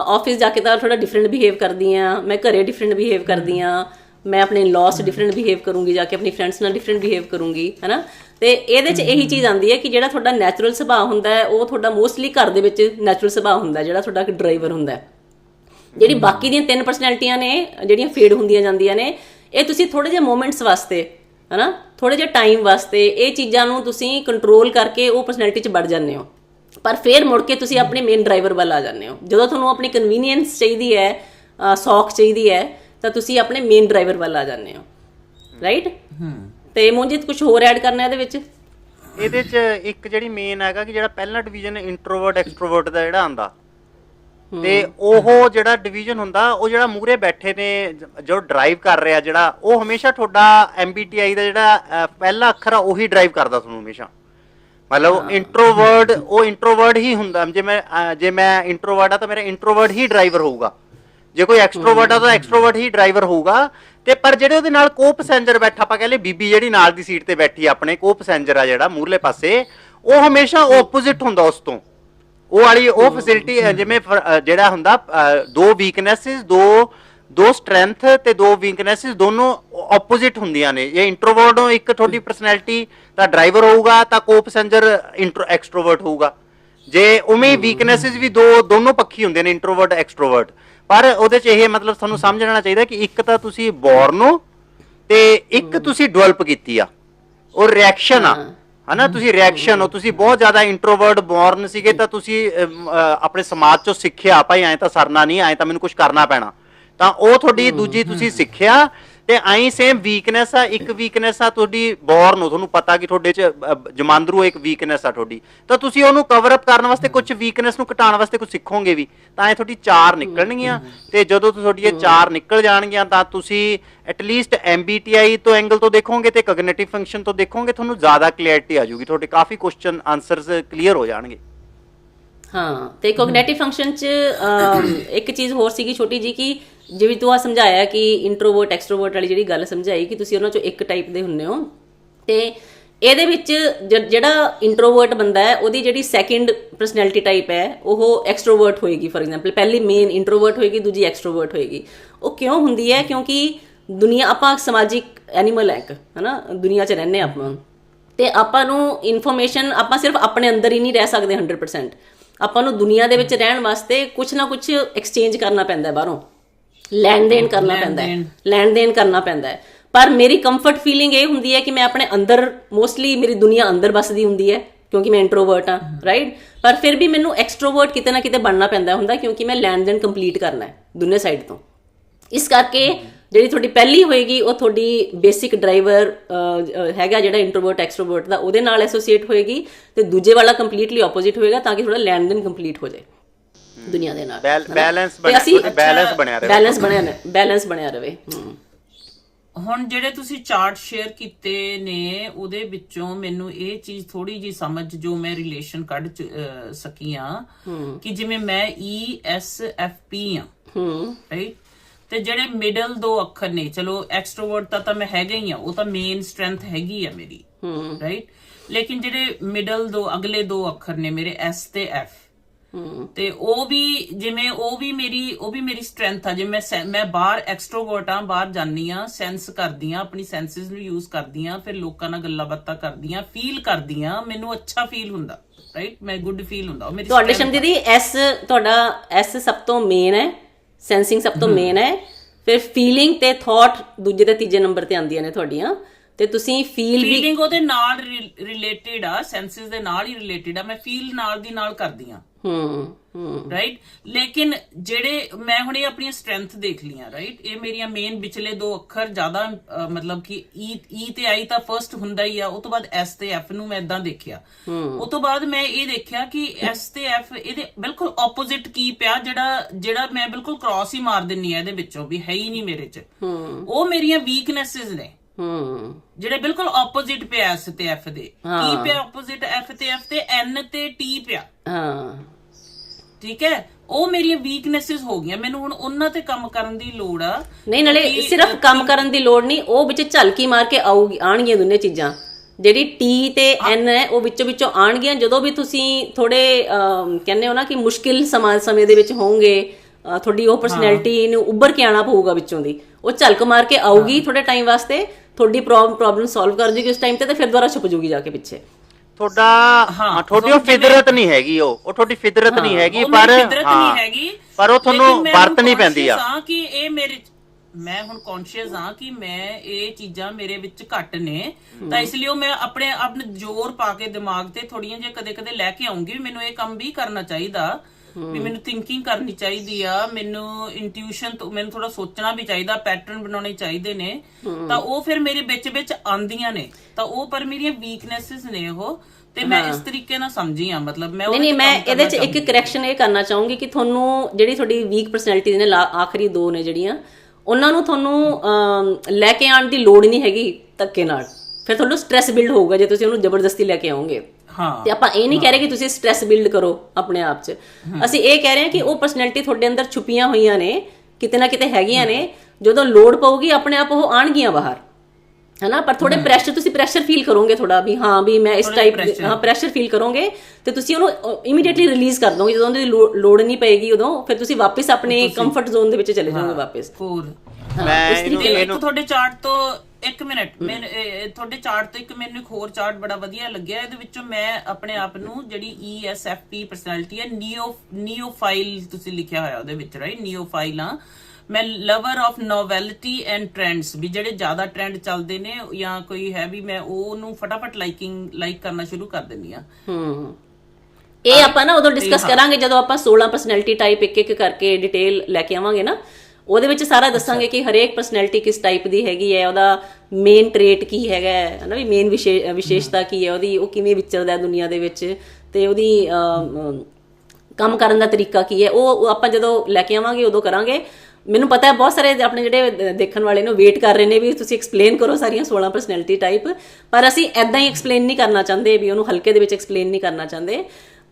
ਆਫਿਸ ਜਾ ਕੇ ਤਾਂ ਥੋੜਾ ਡਿਫਰੈਂਟ ਬਿਹੇਵ ਕਰਦੀ ਆ ਮੈਂ ਘਰੇ ਡਿਫਰੈਂਟ ਬਿਹੇਵ ਕਰਦੀ ਆ ਮੈਂ ਆਪਣੇ ਲੌਸ ਡਿਫਰੈਂਟ ਬਿਹੇਵ ਕਰੂੰਗੀ ਜਾ ਕੇ ਆਪਣੀ ਫਰੈਂਡਸ ਨਾਲ ਡਿਫਰੈਂਟ ਬਿਹੇਵ ਕਰੂੰਗੀ ਹੈਨਾ? ਤੇ ਇਹਦੇ 'ਚ ਇਹੀ ਚੀਜ਼ ਆਉਂਦੀ ਹੈ ਕਿ ਜਿਹੜਾ ਤੁਹਾਡਾ ਨੈਚੁਰਲ ਸੁਭਾਅ ਹੁੰਦਾ ਹੈ ਉਹ ਤੁਹਾਡਾ ਮੋਸਟਲੀ ਘਰ ਦੇ ਵਿੱਚ ਨੈਚੁਰਲ ਸੁਭਾਅ ਹੁੰਦਾ ਜਿਹੜਾ ਤੁਹਾਡਾ ਇੱਕ ਡਰਾਈਵਰ ਹੁੰਦਾ ਹੈ। ਜਿਹੜੀ ਬਾਕੀ ਦੀਆਂ ਤਿੰਨ ਪਰਸਨੈਲਿਟੀਆਂ ਨੇ ਜਿਹੜੀਆਂ ਫੇਡ ਹੁੰਦੀਆਂ ਜਾਂਦੀਆਂ ਨੇ ਇਹ ਤੁਸੀਂ ਥੋੜੇ ਜਿਹੇ ਮੂਮੈਂਟਸ ਵਾਸਤੇ ਹਨਾ? ਥੋੜੇ ਜਿਹੇ ਟਾਈਮ ਵਾਸਤੇ ਇਹ ਚੀਜ਼ਾਂ ਨੂੰ ਤੁਸੀਂ ਕੰਟਰੋਲ ਕਰਕੇ ਉਹ ਪਰਸਨੈਲਿਟੀ 'ਚ ਵੜ ਜਾਂਦੇ ਹੋ। ਪਰ ਫਿਰ ਮੁੜ ਕੇ ਤੁਸੀਂ ਆਪਣੇ ਮੇਨ ਡਰਾਈਵਰ ਵੱਲ ਆ ਜਾਂਦੇ ਹੋ। ਜਦੋਂ ਤੁਹਾਨੂੰ ਆਪਣੀ ਕਨਵੀਨੀਅੰਸ ਚਾਹੀਦੀ ਹੈ ਸੌਖ ਚਾਹੀਦੀ ਹੈ ਤਾਂ ਤੁਸੀਂ ਆਪਣੇ ਮੇਨ ਡਰਾਈਵਰ ਵੱਲ ਆ ਜਾਂਦੇ ਹੋ। ਰਾਈਟ ਤੇ ਮੋਹਨਜੀਤ ਕੁਝ ਹੋਰ ਐਡ ਕਰਨਾ ਇਹਦੇ ਵਿੱਚ? ਇਹਦੇ ਚ ਇੱਕ ਜਿਹੜੀ ਮੇਨ ਹੈਗਾ ਕਿ ਜਿਹੜਾ ਪਹਿਲਾ ਡਿਵੀਜ਼ਨ ਇੰਟਰੋਵਰਟ ਐਕਸਟਰੋਵਰਟ ਦਾ ਜਿਹੜਾ ਆਂਦਾ ਤੇ ਉਹ ਜਿਹੜਾ ਡਿਵੀਜ਼ਨ ਹੁੰਦਾ ਉਹ ਜਿਹੜਾ ਮੂਰੇ ਬੈਠੇ ਨੇ ਜ- ਡਰਾਈਵ ਕਰ ਰਿਹਾ ਜਿਹੜਾ ਉਹ ਹਮੇਸ਼ਾ ਤੁਹਾਡਾ MBTI ਦਾ ਜਿਹੜਾ ਪਹਿਲਾ ਅੱਖਰ ਆ ਉਹੀ ਡਰਾਈਵ ਕਰਦਾ ਤੁਹਾਨੂੰ ਹਮੇਸ਼ਾ। ਮਤਲਬ ਇੰਟਰੋਵਰਟ ਉਹ ਇੰਟਰੋਵਰਟ ਹੀ ਹੁੰਦਾ। ਜੇ ਮੈਂ ਜੇ ਮੈਂ ਇੰਟਰੋਵਰਟ ਆ ਤਾਂ ਮੇਰਾ ਇੰਟਰੋਵਰਟ ਹੀ ਡਰਾਈਵਰ ਹੋਊਗਾ। ਜੇ ਕੋਈ ਐਕਸਟਰੋਵਰਟ ਆ ਤਾਂ ਐਕਸਟਰੋਵਰਟ ਹੀ ਡਰਾਈਵਰ ਹੋਊਗਾ। ਤੇ ਪਰ ਜਿਹੜੇ ਉਹਦੇ ਨਾਲ ਕੋ ਪੈਸੇਂਜਰ ਬੈਠਾ ਆਪਾਂ ਕਹ ਲਏ ਬੀਬੀ ਜਿਹੜੀ ਨਾਲ ਦੀ ਸੀਟ ਤੇ ਬੈਠੀ ਆਪਣੇ ਕੋ ਪੈਸੇਂਜਰ ਆ ਜਿਹੜਾ ਮੂਰਲੇ ਪਾਸੇ ਉਹ ਹਮੇਸ਼ਾ ਆਪੋਜ਼ਿਟ ਹੁੰਦਾ ਉਸ ਤੋਂ। ਉਹ ਵਾਲੀ ਉਹ ਫੈਸਿਲਿਟੀ ਜਿਵੇਂ ਜਿਹੜਾ ਹੁੰਦਾ ਦੋ ਵੀਕਨੈਸਸ ਦੋ ਦੋ ਸਟਰੈਂਥ ਤੇ ਦੋ ਵੀਕਨੈਸਸ ਦੋਨੋਂ ਆਪੋਜ਼ਿਟ ਹੁੰਦੀਆਂ ਨੇ। ਜੇ ਇੰਟਰੋਵਰਟ ਹੋ ਇੱਕ ਤੁਹਾਡੀ ਪਰਸਨੈਲਿਟੀ ਤਾਂ ਡਰਾਈਵਰ ਹੋਊਗਾ ਤਾਂ ਕੋ ਪੈਸੇਂਜਰ ਐਕਸਟਰੋਵਰਟ ਹੋਊਗਾ। ਜੇ ਉਵੇਂ ਵੀਕਨੈਸਸ ਵੀ ਦੋ ਦੋਨੋਂ ਪੱਖੀ ਹੁੰਦੇ ਨੇ ਇੰਟਰੋਵਰਟ ਐਕਸਟਰੋਵਰਟ ਪਰ ਉਹਦੇ ਚ ਇਹ ਮਤਲਬ ਤੁਹਾਨੂੰ ਸਮਝਣਾ ਚਾਹੀਦਾ ਕਿ ਇੱਕ ਤਾਂ ਤੁਸੀਂ ਬੋਰਨ ਹੋ ਤੇ ਇੱਕ ਤੁਸੀਂ ਡਿਵੈਲਪ ਕੀਤੀ ਆ। ਉਹ ਰਿਐਕਸ਼ਨ ਆ। ਹਨਾ ਤੁਸੀਂ ਰਿਐਕਸ਼ਨ ਹੋ ਤੁਸੀਂ ਬਹੁਤ ਜ਼ਿਆਦਾ ਇੰਟਰੋਵਰਟ ਬੋਰਨ ਸੀਗੇ ਤਾਂ ਤੁਸੀਂ ਅਮ, ਆਪਣੇ ਸਮਾਜ ਚੋਂ ਸਿੱਖਿਆ ਭਾਈ ਐਂ ਤਾਂ ਸਰਨਾ ਨਹੀਂ ਐਂ ਤਾਂ ਮੈਨੂੰ ਕੁਝ ਕਰਨਾ ਪੈਣਾ। ਤਾਂ ਉਹ ਤੁਹਾਡੀ ਦੂਜੀ ਤੁਸੀਂ ਸਿੱਖਿਆ ਤੇ ਐਂ ਸੇਮ ਵੀਕਨੈਸ ਆ, ਇੱਕ ਵੀਕਨੈਸ ਆ ਤੁਹਾਡੀ ਬੋਰਨ ਹੋ ਤੁਹਾਨੂੰ ਪਤਾ ਕਿ ਤੁਹਾਡੇ ਚ ਜਮਾਂਦਰੂ ਇੱਕ ਵੀਕਨੈਸ ਆ ਤੁਹਾਡੀ। ਤਾਂ ਤੁਸੀਂ ਉਹਨੂੰ ਕਵਰ ਅਪ ਕਰਨ ਵਾਸਤੇ ਕੁਝ ਵੀਕਨੈਸ ਨੂੰ ਘਟਾਉਣ ਵਾਸਤੇ ਕੁਝ ਸਿੱਖੋਗੇ ਵੀ, ਤਾਂ ਐ ਤੁਹਾਡੀ ਚਾਰ ਨਿਕਲਣਗੀਆਂ। ਤੇ ਜਦੋਂ ਤੁਹਾਡੀ ਇਹ ਚਾਰ ਨਿਕਲ ਜਾਣਗੀਆਂ, ਤਾਂ ਤੁਸੀਂ ਐਟਲੀਸਟ MBTI ਤੋਂ ਐਂਗਲ ਤੋਂ ਦੇਖੋਗੇ ਤੇ ਕੋਗਨੀਟਿਵ ਫੰਕਸ਼ਨ ਤੋਂ ਦੇਖੋਗੇ, ਤੁਹਾਨੂੰ ਜ਼ਿਆਦਾ ਕਲੈਰਿਟੀ ਆ ਜਾਊਗੀ। ਤੁਹਾਡੇ ਕਾਫੀ ਕੁਐਸਚਨ ਆਨਸਰਸ ਕਲੀਅਰ ਹੋ ਜਾਣਗੇ। ਹਾਂ, ਤੇ ਕੋਗਨੀਟਿਵ ਫੰਕਸ਼ਨ ਚ ਇੱਕ ਚੀਜ਼ ਹੋਰ ਸੀਗੀ ਛੋਟੀ ਜੀ ਕਿ ਜਿਵੇਂ ਤੂੰ ਆ ਸਮਝਾਇਆ ਕਿ ਇੰਟਰੋਵਰਟ ਐਕਸਟਰੋਵਰਟ ਵਾਲੀ ਜਿਹੜੀ ਗੱਲ ਸਮਝਾਈ ਕਿ ਤੁਸੀਂ ਉਹਨਾਂ ਚੋਂ ਇੱਕ ਟਾਈਪ ਦੇ ਹੁੰਨੇ ਹੋ, ਤੇ ਇਹਦੇ ਵਿੱਚ ਜਿਹੜਾ ਇੰਟਰੋਵਰਟ ਬੰਦਾ ਹੈ, ਉਹਦੀ ਜਿਹੜੀ ਸੈਕਿੰਡ ਪਰਸਨੈਲਿਟੀ ਟਾਈਪ ਹੈ, ਉਹ ਐਕਸਟਰੋਵਰਟ ਹੋਏਗੀ ਫੋਰ ਐਗਜ਼ਾਮਪਲ ਪਹਿਲੀ ਮੇਨ ਇੰਟਰੋਵਰਟ ਹੋਏਗੀ, ਦੂਜੀ ਐਕਸਟਰੋਵਰਟ ਹੋਏਗੀ। ਉਹ ਕਿਉਂ ਹੁੰਦੀ ਹੈ? ਕਿਉਂਕਿ ਦੁਨੀਆ, ਆਪਾਂ ਸਮਾਜਿਕ ਐਨੀਮਲ ਹੈ ਇੱਕ, ਹਨਾ? ਦੁਨੀਆ 'ਚ ਰਹਿੰਦੇ ਹਾਂ ਆਪਾਂ। ਤੇ ਆਪਾਂ ਨੂੰ ਇਨਫੋਰਮੇਸ਼ਨ ਆਪਾਂ ਸਿਰਫ ਆਪਣੇ ਅੰਦਰ ਹੀ ਨਹੀਂ ਰਹਿ ਸਕਦੇ 100% ਆਪਾਂ ਨੂੰ ਦੁਨੀਆ ਦੇ ਵਿੱਚ ਰਹਿਣ ਵਾਸਤੇ ਕੁਝ ਨਾ ਕੁਝ ਐਕਸਚੇਂਜ ਕਰਨਾ ਪੈਂਦਾ ਬਾਹਰੋਂ। ਲੈਣ ਦੇਣ ਕਰਨਾ ਪੈਂਦਾ ਹੈ। ਲੈਣ ਦੇਣ ਕਰਨਾ ਪੈਂਦਾ ਹੈ। ਪਰ ਮੇਰੀ ਕੰਫਰਟ ਫੀਲਿੰਗ ਇਹ ਹੁੰਦੀ ਹੈ ਕਿ ਮੈਂ ਆਪਣੇ ਅੰਦਰ ਮੋਸਟਲੀ ਮੇਰੀ ਦੁਨੀਆ ਅੰਦਰ ਬਸਦੀ ਹੁੰਦੀ ਹੈ ਕਿਉਂਕਿ ਮੈਂ ਇੰਟਰੋਵਰਟ ਹਾਂ ਰਾਈਟ ਪਰ ਫਿਰ ਵੀ ਮੈਨੂੰ ਐਕਸਟਰੋਵਰਟ ਕਿਤੇ ਨਾ ਕਿਤੇ ਬਣਨਾ ਪੈਂਦਾ ਹੁੰਦਾ ਕਿਉਂਕਿ ਮੈਂ ਲੈਣ ਦੇਣ ਕੰਪਲੀਟ ਕਰਨਾ ਹੈ ਦੋਨੇ ਸਾਈਡ ਤੋਂ। ਇਸ ਕਰਕੇ ਜਿਹੜੀ ਤੁਹਾਡੀ ਪਹਿਲੀ ਹੋਏਗੀ ਉਹ ਤੁਹਾਡੀ ਬੇਸਿਕ ਡਰਾਈਵਰ ਹੈਗਾ ਜਿਹੜਾ ਇੰਟਰੋਵਰਟ ਐਕਸਟਰੋਵਰਟ ਦਾ ਉਹਦੇ ਨਾਲ ਐਸੋਸੀਏਟ ਹੋਏਗੀ ਤੇ ਦੂਜੇ ਵਾਲਾ ਕੰਪਲੀਟਲੀ ਆਪੋਜ਼ਿਟ ਹੋਏਗਾ ਤਾਂ ਕਿ ਥੋੜਾ ਲੈਣ ਦੇਣ ਕੰਪਲੀਟ ਹੋ ਜਾਏ। ਦੁਨੀਆ ਦੇ ਨਾਲ। ਬੈਲ- ਹਨਾ? balance ਤੇ ਬਣਿਆ- ਅਸੀਂ balance ਬਣਿਆ ਰਹੇ। ਬੈਲੈਂਸ ਬਣਿਆ ਰਹੇ ਬੈਲੈਂਸ ਬਣਿਆ ਰਵੇ ਹਮ। ਹੁਣ ਜਿਹੜੇ ਤੁਸੀਂ ਚਾਰਟ ਸ਼ੇਅਰ ਕੀਤੇ ਨੇ ਉਹਦੇ ਵਿੱਚੋਂ ਮੈਨੂੰ ਇਹ ਚੀਜ਼ ਥੋੜੀ ਜੀ ਸਮਝ ਜੋ ਮੈਂ ਰਿਲੇਸ਼ਨ ਕੱਢ ਚ- ਅਹ ਸਕੀ ਆ ਕਿ ਜਿਵੇਂ ਮੈਂ E S F P ਆ ਹਮ ਰਾਈਟ ਤੇ ਜਿਹੜੇ ਮਿਡਲ ਦੋ ਅੱਖਰ ਨੇ ਚਲੋ ਐਕਸਟਰੋਵਰਟ ਤਾਂ ਤਾਂ ਮੈਂ ਹੈਗਾ ਹੀ ਆ ਉਹ ਤਾਂ ਮੇਨ ਸਟਰੈਂਥ ਹੈਗੀ ਆ ਮੇਰੀ। ਹਮ ਰਾਈਟ ਲੇਕਿਨ ਜਿਹੜੇ ਮਿਡਲ ਦੋ ਅਗਲੇ ਦੋ ਅੱਖਰ ਨੇ ਮੇਰੇ S ਤੇ F ਹਮ ਤੇ ਉਹ ਵੀ ਜਿਵੇਂ ਉਹ ਵੀ ਮੇਰੀ ਉਹ ਵੀ ਮੇਰੀ ਸਟਰੈਂਥ ਆ। ਜਿਵੇਂ ਮੈਂ ਮੈਂ ਬਾਹਰ ਐਕਸਟਰੋਵਰਟ ਆ ਬਾਹਰ ਜਾਂਦੀ ਆ ਸੈਂਸ ਕਰਦੀ ਆ ਆਪਣੀ ਸੈਂਸਸ ਨੂੰ ਯੂਜ਼ ਕਰਦੀ ਆ ਫਿਰ ਲੋਕਾਂ ਨਾਲ ਗੱਲਾਂ ਬਾਤਾਂ ਕਰਦੀ ਆ ਫੀਲ ਕਰਦੀ ਆ ਮੈਨੂੰ ਅੱਛਾ ਫੀਲ ਹੁੰਦਾ ਰਾਈਟ ਮੈਂ ਗੁੱਡ ਫੀਲ ਹੁੰਦਾ ਮੇਰੀ ਤੁਹਾਡੇ ਸ਼ਮ ਦੀਦੀ ਐਸ ਤੁਹਾਡਾ ਐਸ ਸਭ ਤੋਂ ਮੇਨ ਹੈ ਸੈਂਸਿੰਗ ਸਭ ਤੋਂ ਮੇਨ ਹੈ ਫਿਰ ਫੀਲਿੰਗ ਤੇ ਥਾਟ ਦੂਜੇ ਤੇ ਤੀਜੇ ਨੰਬਰ ਤੇ ਆਉਂਦੀਆਂ ਨੇ ਤੁਹਾਡੀਆਂ। ਤੇ ਤੁਸੀਂ ਫੀਲ ਵੀ ਫੀਲਿੰਗ ਉਹਦੇ ਨਾਲ ਰਿਲੇਟਡ ਆ ਸੈਂਸਸ ਦੇ ਨਾਲ ਹੀ ਰਿਲੇਟਡ ਆ ਮੈਂ ਫੀਲ ਨਾਲ ਦੀ ਨਾਲ ਕਰਦੀ ਆ। ਹਮ ਰਾਈਟ ਲੇਕਿਨ ਜਿਹੜੇ ਮੈਂ ਹੁਣ ਇਹ ਆਪਣੀਆਂ ਸਟਰੈਂਥ ਦੇਖ ਲੀਆਂ ਰਾਈਟ ਇਹ ਮੇਰੀਆਂ ਮੇਨ ਵਿਚਲੇ ਦੋ ਅੱਖਰ ਜ਼ਿਆਦਾ ਮਤਲਬ ਕਿ ਈ ਈ ਤੇ ਆਈ ਤਾਂ ਫਰਸਟ ਹੁੰਦਾ ਹੀ ਆ ਉਹ ਤੋਂ ਬਾਅਦ ਐਸ ਤੇ ਐਫ ਨੂੰ ਮੈਂ ਇਦਾਂ ਦੇਖਿਆ। ਉਹ ਤੋਂ ਬਾਅਦ ਮੈਂ ਇਹ ਦੇਖਿਆ ਕਿ ਐਸ ਤੇ ਐਫ ਇਹਦੇ ਬਿਲਕੁਲ ਆਪੋਜ਼ਿਟ ਕੀ ਪਿਆ ਜਿਹੜਾ ਜਿਹੜਾ ਮੈਂ ਬਿਲਕੁਲ ਕ੍ਰਾਸ ਹੀ ਮਾਰ ਦਿੰਨੀ ਆ ਇਹਦੇ ਵਿੱਚੋਂ ਵੀ ਹੈ ਹੀ ਨਹੀਂ ਮੇਰੇ 'ਚ। ਉਹ ਮੇਰੀਆਂ ਵੀਕਨੈਸਸ ਨੇ। ਹਮ ਜਿਹੜੇ ਬਿਲਕੁਲ ਆਪੋਜ਼ਿਟ ਪਿਆ ਐਸ ਤੇ ਐਫ ਦੇ। ਕੀ ਪਿਆ ਆਪੋਜ਼ਿਟ ਐਫ ਤੇ ਐਫ ਤੇ? ਐਨ ਤੇ ਟੀ ਪਿਆ। ਹਾਂ। ਠੀਕ ਹੈ? ਉਹ ਮੇਰੀਆਂ ਵੀਕਨੈਸਸ ਹੋ ਗਈਆਂ। ਮੈਨੂੰ ਹੁਣ ਉਹਨਾਂ ਤੇ ਕੰਮ ਕਰਨ ਦੀ ਲੋੜ ਆ। ਨਹੀਂ ਨਾਲੇ ਸਿਰਫ ਕੰਮ ਕਰਨ ਦੀ ਲੋੜ ਨਹੀਂ ਉਹ ਵਿੱਚ ਝਲਕੀ ਮਾਰ ਕੇ ਆਊਗੀ ਆਣਗੀਆਂ ਦੋਨੇ ਚੀਜ਼ਾਂ। ਜਿਹੜੀ ਟੀ ਤੇ ਐਨ ਹੈ ਉਹ ਵਿੱਚੋਂ ਵਿੱਚੋਂ ਆਣਗੀਆਂ ਜਦੋਂ ਵੀ ਤੁਸੀਂ ਥੋੜੇ ਅਮ, ਕਹਿੰਦੇ ਹੋ ਨਾ ਕਿ ਮੁਸ਼ਕਿਲ ਸਮਾਜ ਸਮੇਂ ਦੇ ਵਿੱਚ ਹੋਵੋਗੇ ਅ, ਤੁਹਾਡੀ ਉਹ ਪਰਸਨੈਲਿਟੀ ਨੂੰ ਉੱਭਰ ਕੇ ਆਣਾ ਪਊਗਾ ਵਿੱਚੋਂ ਦੀ। ਉਹ ਝਲਕ ਮਾਰ ਕੇ ਆਊਗੀ ਥੋੜੇ ਟਾਈਮ ਵਾਸਤੇ ਤੁਹਾਡੀ ਪ੍ਰੋਬਲਮ ਸੋਲਵ ਕਰ ਜੂਗੀ ਉਸ ਟਾਈਮ ਤੇ ਤੇ ਫਿਰ ਦੁਬਾਰਾ ਛੁਪ ਜੂਗੀ ਜਾ ਕੇ ਪਿੱਛੇ। ਤੁਹਾਡਾ ਹਾਂ, ਤੁਹਾਡੀ ਉਹ ਫਿਦਰਤ ਨਹੀਂ ਹੈਗੀ ਉਹ। ਉਹ ਤੁਹਾਡੀ ਫਿਦਰਤ ਨਹੀਂ ਹੈਗੀ ਪਰ ਹਾਂ, ਨਹੀਂ ਹੈਗੀ ਪਰ ਉਹ ਤੁਹਾਨੂੰ ਵਰਤਣੀ ਪੈਂਦੀ ਆ। ਹਾਂ ਕਿ ਇਹ ਮੇਰੇ ਮੈਂ ਹੁਣ ਕੌਨਸ਼ੀਅਸ ਹਾਂ ਕਿ ਮੈਂ ਇਹ ਚੀਜ਼ਾਂ ਮੇਰੇ ਵਿੱਚ ਘੱਟ ਨੇ। ਤਾਂ ਇਸ ਲਈ ਉਹ ਮੈਂ ਆਪਣੇ ਆਪ ਨੂੰ ਜ਼ੋਰ ਪਾ ਕੇ ਦਿਮਾਗ ਤੇ ਥੋੜੀਆਂ ਜਿਹੀਆਂ ਕਦੇ-ਕਦੇ ਲੈ ਕੇ ਆਉਂਗੀ ਮੈਨੂੰ ਇਹ ਕੰਮ ਵੀ ਕਰਨਾ ਚਾਹੀਦਾ। ਵੀ ਮੈਨੂੰ ਥਿੰਕਿੰਗ ਕਰਨੀ ਚਾਹੀਦੀ ਆ ਮੈਨੂੰ ਇੰਟਿਊਸ਼ਨ ਤੋਂ ਮੈਨੂੰ ਥੋੜਾ ਸੋਚਣਾ ਵੀ ਚਾਹੀਦਾ ਪੈਟਰਨ ਬਣਾਉਣੇ ਚਾਹੀਦੇ ਨੇ। ਤਾਂ ਉਹ ਫਿਰ ਮੇਰੇ ਵਿੱਚ ਵਿੱਚ ਆਂਦੀਆਂ ਨੇ। ਤਾਂ ਉਹ ਪਰ ਮੇਰੀਆਂ ਵੀਕਨੈਸਸ ਨੇ ਉਹ ਤੇ ਮੈਂ ਇਸ ਤਰੀਕੇ ਨਾਲ ਸਮਝੀ ਆ ਮਤਲਬ ਮੈਂ ਨਹੀਂ ਨਹੀਂ ਮੈਂ ਇਹਦੇ 'ਚ ਇੱਕ ਕਰੈਕਸ਼ਨ ਇਹ ਕਰਨਾ ਚਾਹੂੰਗੀ ਕਿ ਤੁਹਾਨੂੰ ਜਿਹੜੀ ਤੁਹਾਡੀ ਵੀਕ ਪਰਸਨੈਲਿਟੀ ਨੇ ਆਖਰੀ ਦੋ ਨੇ ਜਿਹੜੀਆਂ ਉਹਨਾਂ ਨੂੰ ਤੁਹਾਨੂੰ ਲੈ ਕੇ ਆਉਣ ਦੀ ਲੋੜ ਨਹੀਂ ਹੈਗੀ ਧੱਕੇ ਨਾਲ। ਫਿਰ ਤੁਹਾਨੂੰ ਸਟ੍ਰੈਸ ਬਿਲਡ ਹੋਊਗਾ ਜੇ ਤੁਸੀਂ ਉਹਨੂੰ ਜ਼ਬਰਦਸਤੀ ਲੈ ਕੇ ਆਓਗੇ। ਹਾਂ ਤੇ ਆਪਾਂ ਇਹ ਨਹੀਂ ਕਹਿ ਰਹੇ ਕਿ ਤੁਸੀਂ ਸਟ੍ਰੈਸ ਬਿਲਡ ਕਰੋ ਆਪਣੇ ਆਪ 'ਚ। ਅਸੀਂ ਇਹ ਕਹਿ ਰਹੇ ਹਾਂ ਕਿ ਉਹ ਪਰਸਨੈਲਿਟੀ ਤੁਹਾਡੇ ਅੰਦਰ ਛੁਪੀਆਂ ਹੋਈਆਂ ਨੇ ਕਿਤੇ ਨਾ ਕਿਤੇ ਹੈਗੀਆਂ ਨੇ ਜਦੋਂ ਲੋੜ ਪਊਗੀ ਆਪਣੇ ਆਪ ਉਹ ਆਣਗੀਆਂ ਬਾਹਰ। ਹੈਨਾ? ਪਰ ਥੋੜੇ ਪ੍ਰੈਸ਼ਰ ਤੁਸੀਂ ਪ੍ਰੈਸ਼ਰ ਫੀਲ ਕਰੋਗੇ ਥੋੜਾ ਵੀ ਹਾਂ ਵੀ ਮੈਂ ਇਸ ਟਾਈਪ ਹਾਂ ਪ੍ਰੈਸ਼ਰ ਫੀਲ ਕਰੋਗੇ ਤੇ ਤੁਸੀਂ ਉਹਨੂੰ ਇਮੀਡੀਏਟਲੀ ਰਿਲੀਜ਼ ਕਰ ਦੋਗੇ। ਜਦੋਂ ਉਹਦੀ ਲੋ- ਲੋੜ ਨਹੀਂ ਪਏਗੀ ਉਦੋਂ ਫਿਰ ਤੁਸੀਂ ਵਾਪਸ ਆਪਣੇ ਕੰਫਰਟ ਜ਼ੋਨ ਦੇ ਵਿੱਚ ਚਲੇ ਜਾਓਗੇ ਵਾਪਸ। ਹੋਰ। ਮੈਂ ਇਹਨੂੰ ਤੇ ਇੱਕ ਇਹਨੂੰ ਤੁਹਾਡੇ ਚਾਰਟ ਤੋਂ ਇੱਕ ਮਿੰਟ ਮੈਂ ਤੁਹਾਡੇ ਚਾਰਟ ਤੋਂ ਇੱਕ ਮੈਨੂੰ ਇੱਕ ਹੋਰ ਚਾਰਟ ਬੜਾ ਵਧੀਆ ਲੱਗਿਆ ਇਹਦੇ ਵਿੱਚੋਂ ਮੈਂ ਆਪਣੇ ਆਪ ਨੂੰ ਜਿਹੜੀ ESFP ਪਰਸਨੈਲਿਟੀ ਹੈ ਨੀਓ ਨੀਓਫਾਈਲ ਤੁਸੀਂ ਲਿਖਿਆ ਹੋਇਆ ਉਹਦੇ ਵਿੱਚ ਰਾਈਟ ਨੀਓਫਾਈਲ ਆ। ਮੈਂ lover of novelty and trends ਵੀ ਜਿਹੜੇ ਜ਼ਿਆਦਾ ਟ੍ਰੈਂਡ ਚੱਲਦੇ ਨੇ ਜਾਂ ਕੋਈ ਹੈ ਵੀ ਮੈਂ ਉਹਨੂੰ ਫਟਾਫਟ ਲਾਈਕਿੰਗ ਲਾਈਕ ਕਰਨਾ ਸ਼ੁਰੂ ਕਰ ਦਿੰਦੀ ਆ ਹੂੰ ਇਹ ਆਪਾਂ ਨਾ ਉਦੋਂ ਡਿਸਕਸ ਕਰਾਂਗੇ ਜਦੋਂ ਆਪਾਂ 16 ਪਰਸਨੈਲਿਟੀ ਟਾਈਪ ਇੱਕ ਇੱਕ ਕਰਕੇ ਡਿਟੇਲ ਲੈ ਕੇ ਆਵਾਂਗੇ ਨਾ ਉਹਦੇ ਵਿੱਚ ਸਾਰਾ ਦੱਸਾਂਗੇ ਕਿ ਹਰੇਕ ਪਰਸਨੈਲਿਟੀ ਕਿਸ ਟਾਈਪ ਦੀ ਹੈਗੀ ਹੈ ਉਹਦਾ ਮੇਨ ਟ੍ਰੇਟ ਕੀ ਹੈਗਾ ਹੈ ਨਾ ਵੀ ਮੇਨ ਵਿਸ਼ੇਸ਼ਤਾ ਕੀ ਹੈ ਉਹਦੀ ਉਹ ਕਿਵੇਂ ਵਿਚਰਦਾ ਹੈ ਦੁਨੀਆ ਦੇ ਵਿੱਚ ਤੇ ਉਹਦੀ ਕੰਮ ਕਰਨ ਦਾ ਤਰੀਕਾ ਕੀ ਹੈ ਉਹ ਆਪਾਂ ਜਦੋਂ ਲੈ ਕੇ ਆਵਾਂਗੇ ਉਦੋਂ ਕਰਾਂਗੇ। ਮੈਨੂੰ ਪਤਾ ਹੈ ਬਹੁਤ ਸਾਰੇ ਆਪਣੇ ਜਿਹੜੇ ਦੇਖਣ ਵਾਲੇ ਨੇ ਵੇਟ ਕਰ ਰਹੇ ਨੇ ਵੀ ਤੁਸੀਂ ਐਕਸਪਲੇਨ ਕਰੋ ਸਾਰੀਆਂ 16 ਪਰਸਨੈਲਿਟੀ ਟਾਈਪ ਪਰ ਅਸੀਂ ਐਦਾਂ ਹੀ ਐਕਸਪਲੇਨ ਨਹੀਂ ਕਰਨਾ ਚਾਹੁੰਦੇ ਵੀ ਉਹਨੂੰ ਹਲਕੇ ਦੇ ਵਿੱਚ ਐਕਸਪਲੇਨ ਨਹੀਂ ਕਰਨਾ ਚਾਹੁੰਦੇ।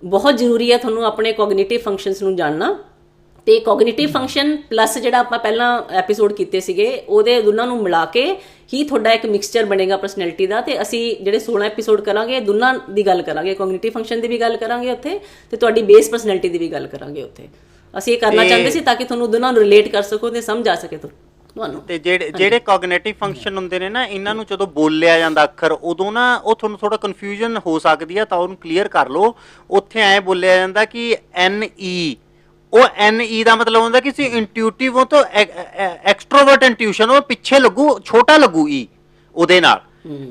ਬਹੁਤ ਜ਼ਰੂਰੀ ਹੈ ਤੁਹਾਨੂੰ ਆਪਣੇ ਕੋਗਨੀਟਿਵ ਫੰਕਸ਼ਨਸ ਨੂੰ ਜਾਣਨਾ। ਤੇ ਕੋਗਨੀਟਿਵ ਫੰਕਸ਼ਨ ਪਲੱਸ ਜਿਹੜਾ ਆਪਾਂ ਪਹਿਲਾਂ ਐਪੀਸੋਡ ਕੀਤੇ ਸੀਗੇ ਉਹਦੇ ਦੋਨਾਂ ਨੂੰ ਮਿਲਾ ਕੇ ਹੀ ਤੁਹਾਡਾ ਇੱਕ ਮਿਕਸਚਰ ਬਣੇਗਾ ਪਰਸਨੈਲਿਟੀ ਦਾ ਤੇ ਅਸੀਂ ਜਿਹੜੇ 16 ਐਪੀਸੋਡ ਕਰਾਂਗੇ ਦੋਨਾਂ ਦੀ ਗੱਲ ਕਰਾਂਗੇ ਕੋਗਨੀਟਿਵ ਫੰਕਸ਼ਨ ਦੀ ਵੀ ਗੱਲ ਕਰਾਂਗੇ ਉੱਥੇ ਤੇ ਤੁਹਾਡੀ ਬੇਸ ਪਰਸਨੈਲਿਟੀ ਦੀ ਵੀ ਗੱਲ ਕਰਾਂਗੇ ਉੱਥੇ। ਅਸੀਂ ਇਹ ਕਰਨਾ ਚਾਹੁੰਦੇ ਸੀ ਤਾਂ ਕਿ ਤੁਹਾਨੂੰ ਦੋਨਾਂ ਨੂੰ ਰਿਲੇਟ ਕਰ ਸਕੋ ਤੇ ਸਮਝ ਆ ਸਕੇ ਤੁਹਾ- ਤੁਹਾਨੂੰ। ਤੇ ਜਿਹੜੇ ਜਿਹੜੇ ਕੋਗਨੀਟਿਵ ਫੰਕਸ਼ਨ ਹੁੰਦੇ ਨੇ ਨਾ ਇਹਨਾਂ ਨੂੰ ਜਦੋਂ ਬੋਲਿਆ ਜਾਂਦਾ ਅੱਖਰ ਉਦੋਂ ਨਾ ਉਹ ਤੁਹਾਨੂੰ ਥੋੜਾ ਕਨਫਿਊਜ਼ਨ ਹੋ ਸਕਦੀ ਆ ਤਾਂ ਉਹਨੂੰ ਕਲੀਅਰ ਕਰ ਲਓ। ਉੱਥੇ ਐ ਬੋਲਿਆ ਜਾਂਦਾ ਕਿ ਐਨ ਈ ਉਹ ਐਨ ਈ ਦਾ ਮਤਲਬ ਹੁੰਦਾ ਕਿ ਸੀ ਇੰਟੂਟਿਵ ਉਹ ਤੋਂ ਐਕਸਟਰੋਵਰਟ ਇੰਟਿਊਸ਼ਨ ਉਹ ਪਿੱਛੇ ਲੱਗੂ ਛੋਟਾ ਲੱਗੂ ਈ ਉਹਦੇ ਨਾਲ।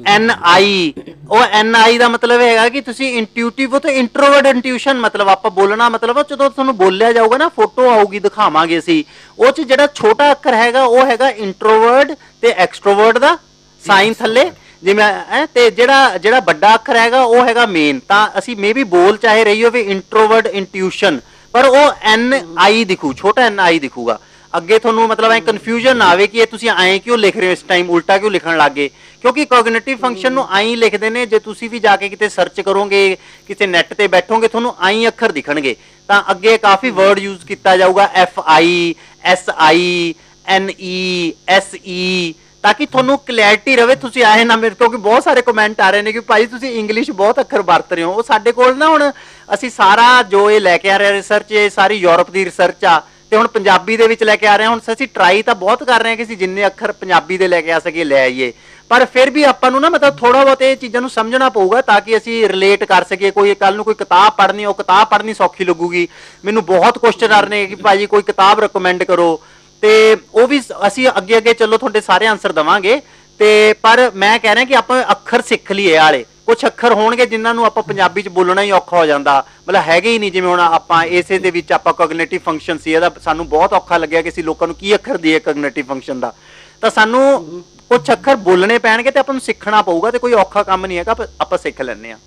ਐਨ ਆਈ ਉਹ ਐਨ ਆਈ ਦਾ ਮਤਲਬ ਹੈਗਾ ਕਿ ਤੁਸੀਂ ਇੰਟੂਟਿਵ ਉਹ ਤੋਂ ਇੰਟਰੋਵਰਟ ਇੰਟਿਊਸ਼ਨ ਮਤਲਬ ਆਪਾਂ ਬੋਲਣਾ ਮਤਲਬ ਜਦੋਂ ਤੁਹਾਨੂੰ ਬੋਲਿਆ ਜਾਊਗਾ ਨਾ ਫੋਟੋ ਆਊਗੀ ਦਿਖਾਵਾਂਗੇ ਅਸੀਂ। ਉਹ ਚ ਜਿਹੜਾ ਛੋਟਾ ਅੱਖਰ ਹੈਗਾ ਉਹ ਹੈਗਾ ਇੰਟਰੋਵਰਟ ਤੇ ਐਕਸਟਰੋਵਰਟ ਦਾ ਸਾਈਨ ਥੱਲੇ। ਜਿਵੇਂ ਹੈਂ, ਤੇ ਜਿਹੜਾ ਜਿਹੜਾ ਵੱਡਾ ਅੱਖਰ ਹੈਗਾ ਉਹ ਹੈਗਾ ਮੇਨ ਤਾਂ ਅਸੀਂ ਮੇਬੀ ਬੋਲ ਚਾਹੇ ਰਹੀ ਹੋਵੇ ਇੰਟਰੋਵਰਟ ਇੰਟਿਊਸ਼ਨ ਪਰ ਉਹ ਐਨ ਆਈ ਦਿਖੂ, ਛੋਟਾ ਐਨ ਆਈ ਦਿਖੂਗਾ। ਅੱਗੇ ਤੁਹਾਨੂੰ ਮਤਲਬ ਐ ਕਨਫਿਊਜ਼ਨ ਨਾ ਆਵੇ ਕਿ ਇਹ ਤੁਸੀਂ ਐਂ ਕਿਉਂ ਲਿਖ ਰਹੇ ਹੋ, ਇਸ ਟਾਈਮ ਉਲਟਾ ਕਿਉਂ ਲਿਖਣ ਲੱਗੇ ਕਿਉਂਕਿ ਕੋਗਨੀਟਿਵ ਫੰਕਸ਼ਨ ਨੂੰ ਐਂ ਲਿਖਦੇ ਨੇ, ਜੇ ਤੁਸੀਂ ਵੀ ਜਾ ਕੇ ਕਿਤੇ ਸਰਚ ਕਰੋਗੇ ਕਿਸੇ ਨੈਟ ਤੇ ਬੈਠੋਗੇ, ਤੁਹਾਨੂੰ ਐਂ ਅੱਖਰ ਦਿਖਣਗੇ। ਤਾਂ ਅੱਗੇ ਕਾਫੀ ਵਰਡ ਯੂਜ਼ ਕੀਤਾ ਜਾਊਗਾ F I S I N E S E ਤਾਂ ਕਿ ਤੁਹਾਨੂੰ ਕਲੈਰਿਟੀ ਰਵੇ, ਤੁਸੀਂ ਆਏ ਨਾ ਮੇਰੇ ਤੋਂ ਬਹੁਤ ਸਾਰੇ ਕਮੈਂਟ ਆ ਰਹੇ ਨੇ ਕਿ ਭਾਈ ਤੁਸੀਂ ਇੰਗਲਿਸ਼ ਬਹੁਤ ਅੱਖਰ ਵਰਤ ਰਹੇ ਹੋ। ਉਹ ਸਾਡੇ ਕੋਲ ਨਾ ਹੁਣ ਅਸੀਂ ਸਾਰਾ ਜੋ ਇਹ ਲੈ ਕੇ ਆ ਰਹੇ ਰਿਸਰਚ ਇਹ ਸਾਰੀ ਯੂਰਪ ਦੀ ਰਿਸਰਚ ਆ, ਤੇ ਹੁਣ ਪੰਜਾਬੀ ਦੇ ਵਿੱਚ ਲੈ ਕੇ ਆ ਰਹੇ ਹਾਂ ਹੁਣ ਅਸੀਂ ਟਰਾਈ ਤਾਂ ਬਹੁਤ ਕਰ ਰਹੇ ਹਾਂ ਕਿ ਅਸੀਂ ਜਿੰਨੇ ਅੱਖਰ ਪੰਜਾਬੀ ਦੇ ਲੈ ਕੇ ਆ ਸਕੀਏ, ਲੈ ਆਈਏ। ਪਰ ਫਿਰ ਵੀ ਆਪਾਂ ਨੂੰ ਨਾ ਮਤਲਬ ਥੋੜਾ ਬਹੁਤ ਇਹ ਚੀਜ਼ਾਂ ਨੂੰ ਸਮਝਣਾ ਪਊਗਾ ਤਾਂ ਕਿ ਅਸੀਂ ਰਿਲੇਟ ਕਰ ਸਕੀਏ। ਕੋਈ ਕੱਲ ਨੂੰ ਕੋਈ ਕਿਤਾਬ ਪੜ੍ਹਨੀ, ਉਹ ਕਿਤਾਬ ਪੜ੍ਹਨੀ ਸੌਖੀ ਲੱਗੂਗੀ। ਮੈਨੂੰ ਬਹੁਤ ਕੁਐਸਚਨ ਆ ਰਹੇ ਨੇ ਕਿ ਭਾਜੀ ਕੋਈ ਕਿਤਾਬ ਰეკਮੈਂਡ ਕਰੋ। ਤੇ ਉਹ ਵੀ ਅਸੀਂ ਅੱਗੇ ਅੱਗੇ ਚੱਲੋ ਤੁਹਾਡੇ ਸਾਰੇ ਆਨਸਰ ਦਵਾਂਗੇ। ਤੇ ਪਰ ਮੈਂ ਕਹਿ ਰਿਹਾ ਕਿ ਆਪਾਂ ਅੱਖਰ ਸਿੱਖ ਲਈਏ ਆਲੇ। ਕੁਝ ਅੱਖਰ ਹੋਣਗੇ ਜਿਨ੍ਹਾਂ ਨੂੰ ਆਪਾਂ ਪੰਜਾਬੀ ਚ ਬੋਲਣਾ ਹੀ ਔਖਾ ਹੋ ਜਾਂਦਾ। ਮਤਲਬ ਹੈਗੇ ਹੀ ਨਹੀਂ ਜਿਵੇਂ ਹੁਣ ਆਪਾਂ ਇਸੇ ਦੇ ਵਿੱਚ ਆਪਾਂ ਕੋਗਨੀਟਿਵ ਫੰਕਸ਼ਨ ਸੀ ਇਹਦਾ ਸਾਨੂੰ ਬਹੁਤ ਔਖਾ ਲੱਗਿਆ ਕਿ ਅਸੀਂ ਲੋਕਾਂ ਨੂੰ ਕੀ ਅੱਖਰ ਦਈਏ ਕੋਗਨੀਟਿਵ ਫੰਕਸ਼ਨ ਦਾ। ਤਾਂ ਸਾਨੂੰ ਕੁਝ ਅੱਖਰ ਬੋਲਣੇ ਪੈਣਗੇ ਤੇ ਆਪਾਂ ਨੂੰ ਸਿੱਖਣਾ ਪਊਗਾ ਤੇ ਕੋਈ ਔਖਾ ਕੰਮ ਨਹੀਂ ਹੈਗਾ ਆਪਾਂ- ਆਪਾਂ ਸਿੱਖ ਲੈਂਦੇ ਆ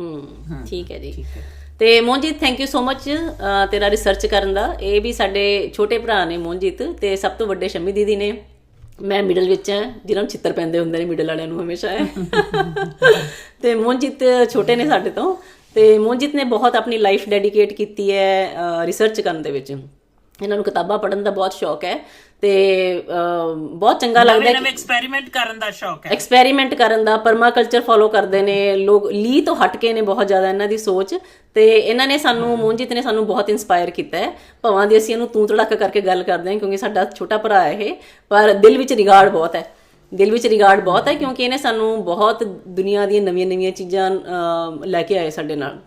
ਹੂੰ ਠੀਕ ਹੈ ਜੀ। ਤੇ ਮੋਹਨਜੀਤ ਥੈਂਕ ਯੂ ਸੋ ਮੱਚ ਤੇਰਾ ਰਿਸਰਚ ਕਰਨ ਦਾ। ਇਹ ਵੀ ਸਾਡੇ ਛੋਟੇ ਭਰਾ ਨੇ ਮੋਹਨਜੀਤ ਤੇ ਸਭ ਤੋਂ ਵੱਡੇ ਸ਼ਮੀ ਦੀਦੀ ਨੇ। ਮੈਂ ਮਿਡਲ ਵਿੱਚ ਹਾਂ, ਜਿਨ੍ਹਾਂ ਨੂੰ ਚਿੱਤਰ ਪੈਂਦੇ ਹੁੰਦੇ ਨੇ ਮਿਡਲ ਵਾਲਿਆਂ ਨੂੰ ਹਮੇਸ਼ਾ। ਹੈ ਤੇ ਮੋਹਨਜੀਤ ਛੋਟੇ ਨੇ ਸਾਡੇ ਤੋਂ। ਤੇ ਮੋਹਨਜੀਤ ਨੇ ਬਹੁਤ ਆਪਣੀ ਲਾਈਫ ਡੈਡੀਕੇਟ ਕੀਤੀ ਹੈ ਰਿਸਰਚ ਕਰਨ ਦੇ ਵਿੱਚ। ਇਹਨਾਂ ਨੂੰ ਕਿਤਾਬਾਂ ਪੜ੍ਹਨ ਦਾ ਬਹੁਤ ਸ਼ੌਕ ਹੈ। ਤੇ ਬਹੁਤ ਚੰਗਾ ਲੱਗਦਾ ਹੈ ਨਵੇਂ ਐਕਸਪੈਰੀਮੈਂਟ ਕਰਨ ਦਾ ਸ਼ੌਕ ਹੈ। ਐਕਸਪੈਰੀਮੈਂਟ ਕਰਨ ਦਾ ਪਰਮਾਕਲਚਰ ਫੋਲੋ ਕਰਦੇ ਨੇ ਲੋਕ ਲੀ ਤੋਂ ਹਟ ਕੇ ਨੇ ਬਹੁਤ ਜ਼ਿਆਦਾ ਇਹਨਾਂ ਦੀ ਸੋਚ ਤੇ ਇਹਨਾਂ ਨੇ ਸਾਨੂੰ ਮੋਹਨਜੀਤ ਨੇ ਸਾਨੂੰ ਬਹੁਤ ਇਨਸਪਾਇਰ ਕੀਤਾ ਹੈ। ਭਾਵਾਂ ਦੀ ਅਸੀਂ ਇਹਨੂੰ ਤੂੰ ਤੜਕ ਕਰਕੇ ਗੱਲ ਕਰਦੇ ਹਾਂ ਕਿਉਂਕਿ ਸਾਡਾ ਛੋਟਾ ਭਰਾ ਹੈ ਇਹ ਪਰ ਦਿਲ ਵਿੱਚ ਰਿਗਾਰਡ ਬਹੁਤ ਹੈ। ਦਿਲ ਵਿੱਚ ਰਿਗਾਰਡ ਬਹੁਤ ਹੈ ਕਿਉਂਕਿ ਇਹਨੇ ਸਾਨੂੰ ਬਹੁਤ ਦੁਨੀਆ ਦੀਆਂ ਨਵੀਆਂ-ਨਵੀਆਂ ਚੀਜ਼ਾਂ ਲੈ ਕੇ ਆਏ ਸਾਡੇ ਨਾਲ।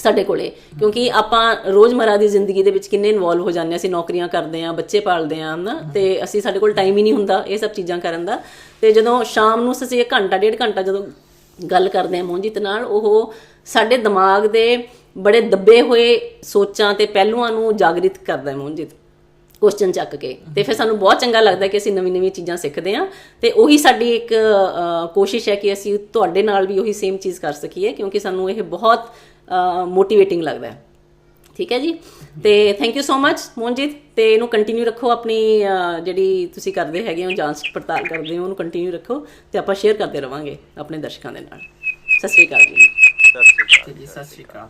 ਸਾਡੇ ਕੋਲੇ। ਕਿਉਂਕਿ ਆਪਾਂ ਰੋਜ਼ਮਰਾ ਦੀ ਜ਼ਿੰਦਗੀ ਦੇ ਵਿੱਚ ਕਿੰਨੇ ਇਨਵੋਲਵ ਹੋ ਜਾਂਦੇ ਹਾਂ, ਅਸੀਂ ਨੌਕਰੀਆਂ ਕਰਦੇ ਹਾਂ, ਬੱਚੇ ਪਾਲਦੇ ਹਾਂ, ਹਨਾ? ਤੇ ਅਸੀਂ ਸਾਡੇ ਕੋਲ ਟਾਈਮ ਹੀ ਨਹੀਂ ਹੁੰਦਾ ਇਹ ਸਭ ਚੀਜ਼ਾਂ ਕਰਨ ਦਾ। ਤੇ ਜਦੋਂ ਸ਼ਾਮ ਨੂੰ ਅਸੀਂ ਇੱਕ ਘੰਟਾ, ਡੇਢ ਘੰਟਾ ਜਦੋਂ ਗੱਲ ਕਰਦੇ ਹਾਂ ਮੋਹਨਜੀਤ ਨਾਲ, ਉਹ ਸਾਡੇ ਦਿਮਾਗ ਦੇ ਬੜੇ ਦੱਬੇ ਹੋਏ ਸੋਚਾਂ ਤੇ ਪਹਿਲੂਆਂ ਨੂੰ ਜਾਗਰਿਤ ਕਰਦਾ ਹੈ ਮੋਹਨਜੀਤ ਕੁਐਸਚਨ ਚੱਕ ਕੇ। ਤੇ ਫਿਰ ਸਾਨੂੰ ਬਹੁਤ ਚੰਗਾ ਲੱਗਦਾ ਕਿ ਅਸੀਂ ਨਵੀਂ ਨਵੀਂ ਚੀਜ਼ਾਂ ਸਿੱਖਦੇ ਹਾਂ। ਤੇ ਉਹੀ ਸਾਡੀ ਇੱਕ ਕੋਸ਼ਿਸ਼ ਹੈ ਕਿ ਅਸੀਂ ਤੁਹਾਡੇ ਨਾਲ ਵੀ ਉਹੀ ਸੇਮ ਚੀਜ਼ ਕਰ ਸਕੀਏ, ਕਿਉਂਕਿ ਸਾਨੂੰ ਇਹ ਬਹੁਤ ਮੋਟੀਵੇਟਿੰਗ ਲੱਗਦਾ ਹੈ। ਠੀਕ ਹੈ ਜੀ? ਤੇ thank you so much Mohanjit. ਤੇ ਇਹਨੂੰ ਕੰਟੀਨਿਊ ਰੱਖੋ ਆਪਣੀ ਜਿਹੜੀ ਤੁਸੀਂ ਕਰਦੇ ਹੈਗੇ ਹੋ ਜਾਂਚ ਪੜਤਾਲ ਕਰਦੇ ਹੋ ਉਹਨੂੰ ਕੰਟੀਨਿਊ ਰੱਖੋ ਤੇ ਆਪਾਂ ਸ਼ੇਅਰ ਕਰਦੇ ਰਵਾਂਗੇ ਆਪਣੇ ਦਰਸ਼ਕਾਂ ਦੇ ਨਾਲ। ਸਤਿ ਸ਼੍ਰੀ ਅਕਾਲ ਜੀ। ਸਤਿ ਸ਼੍ਰੀ ਅਕਾਲ। ਜੀ ਸਤਿ ਸ਼੍ਰੀ ਅਕਾਲ।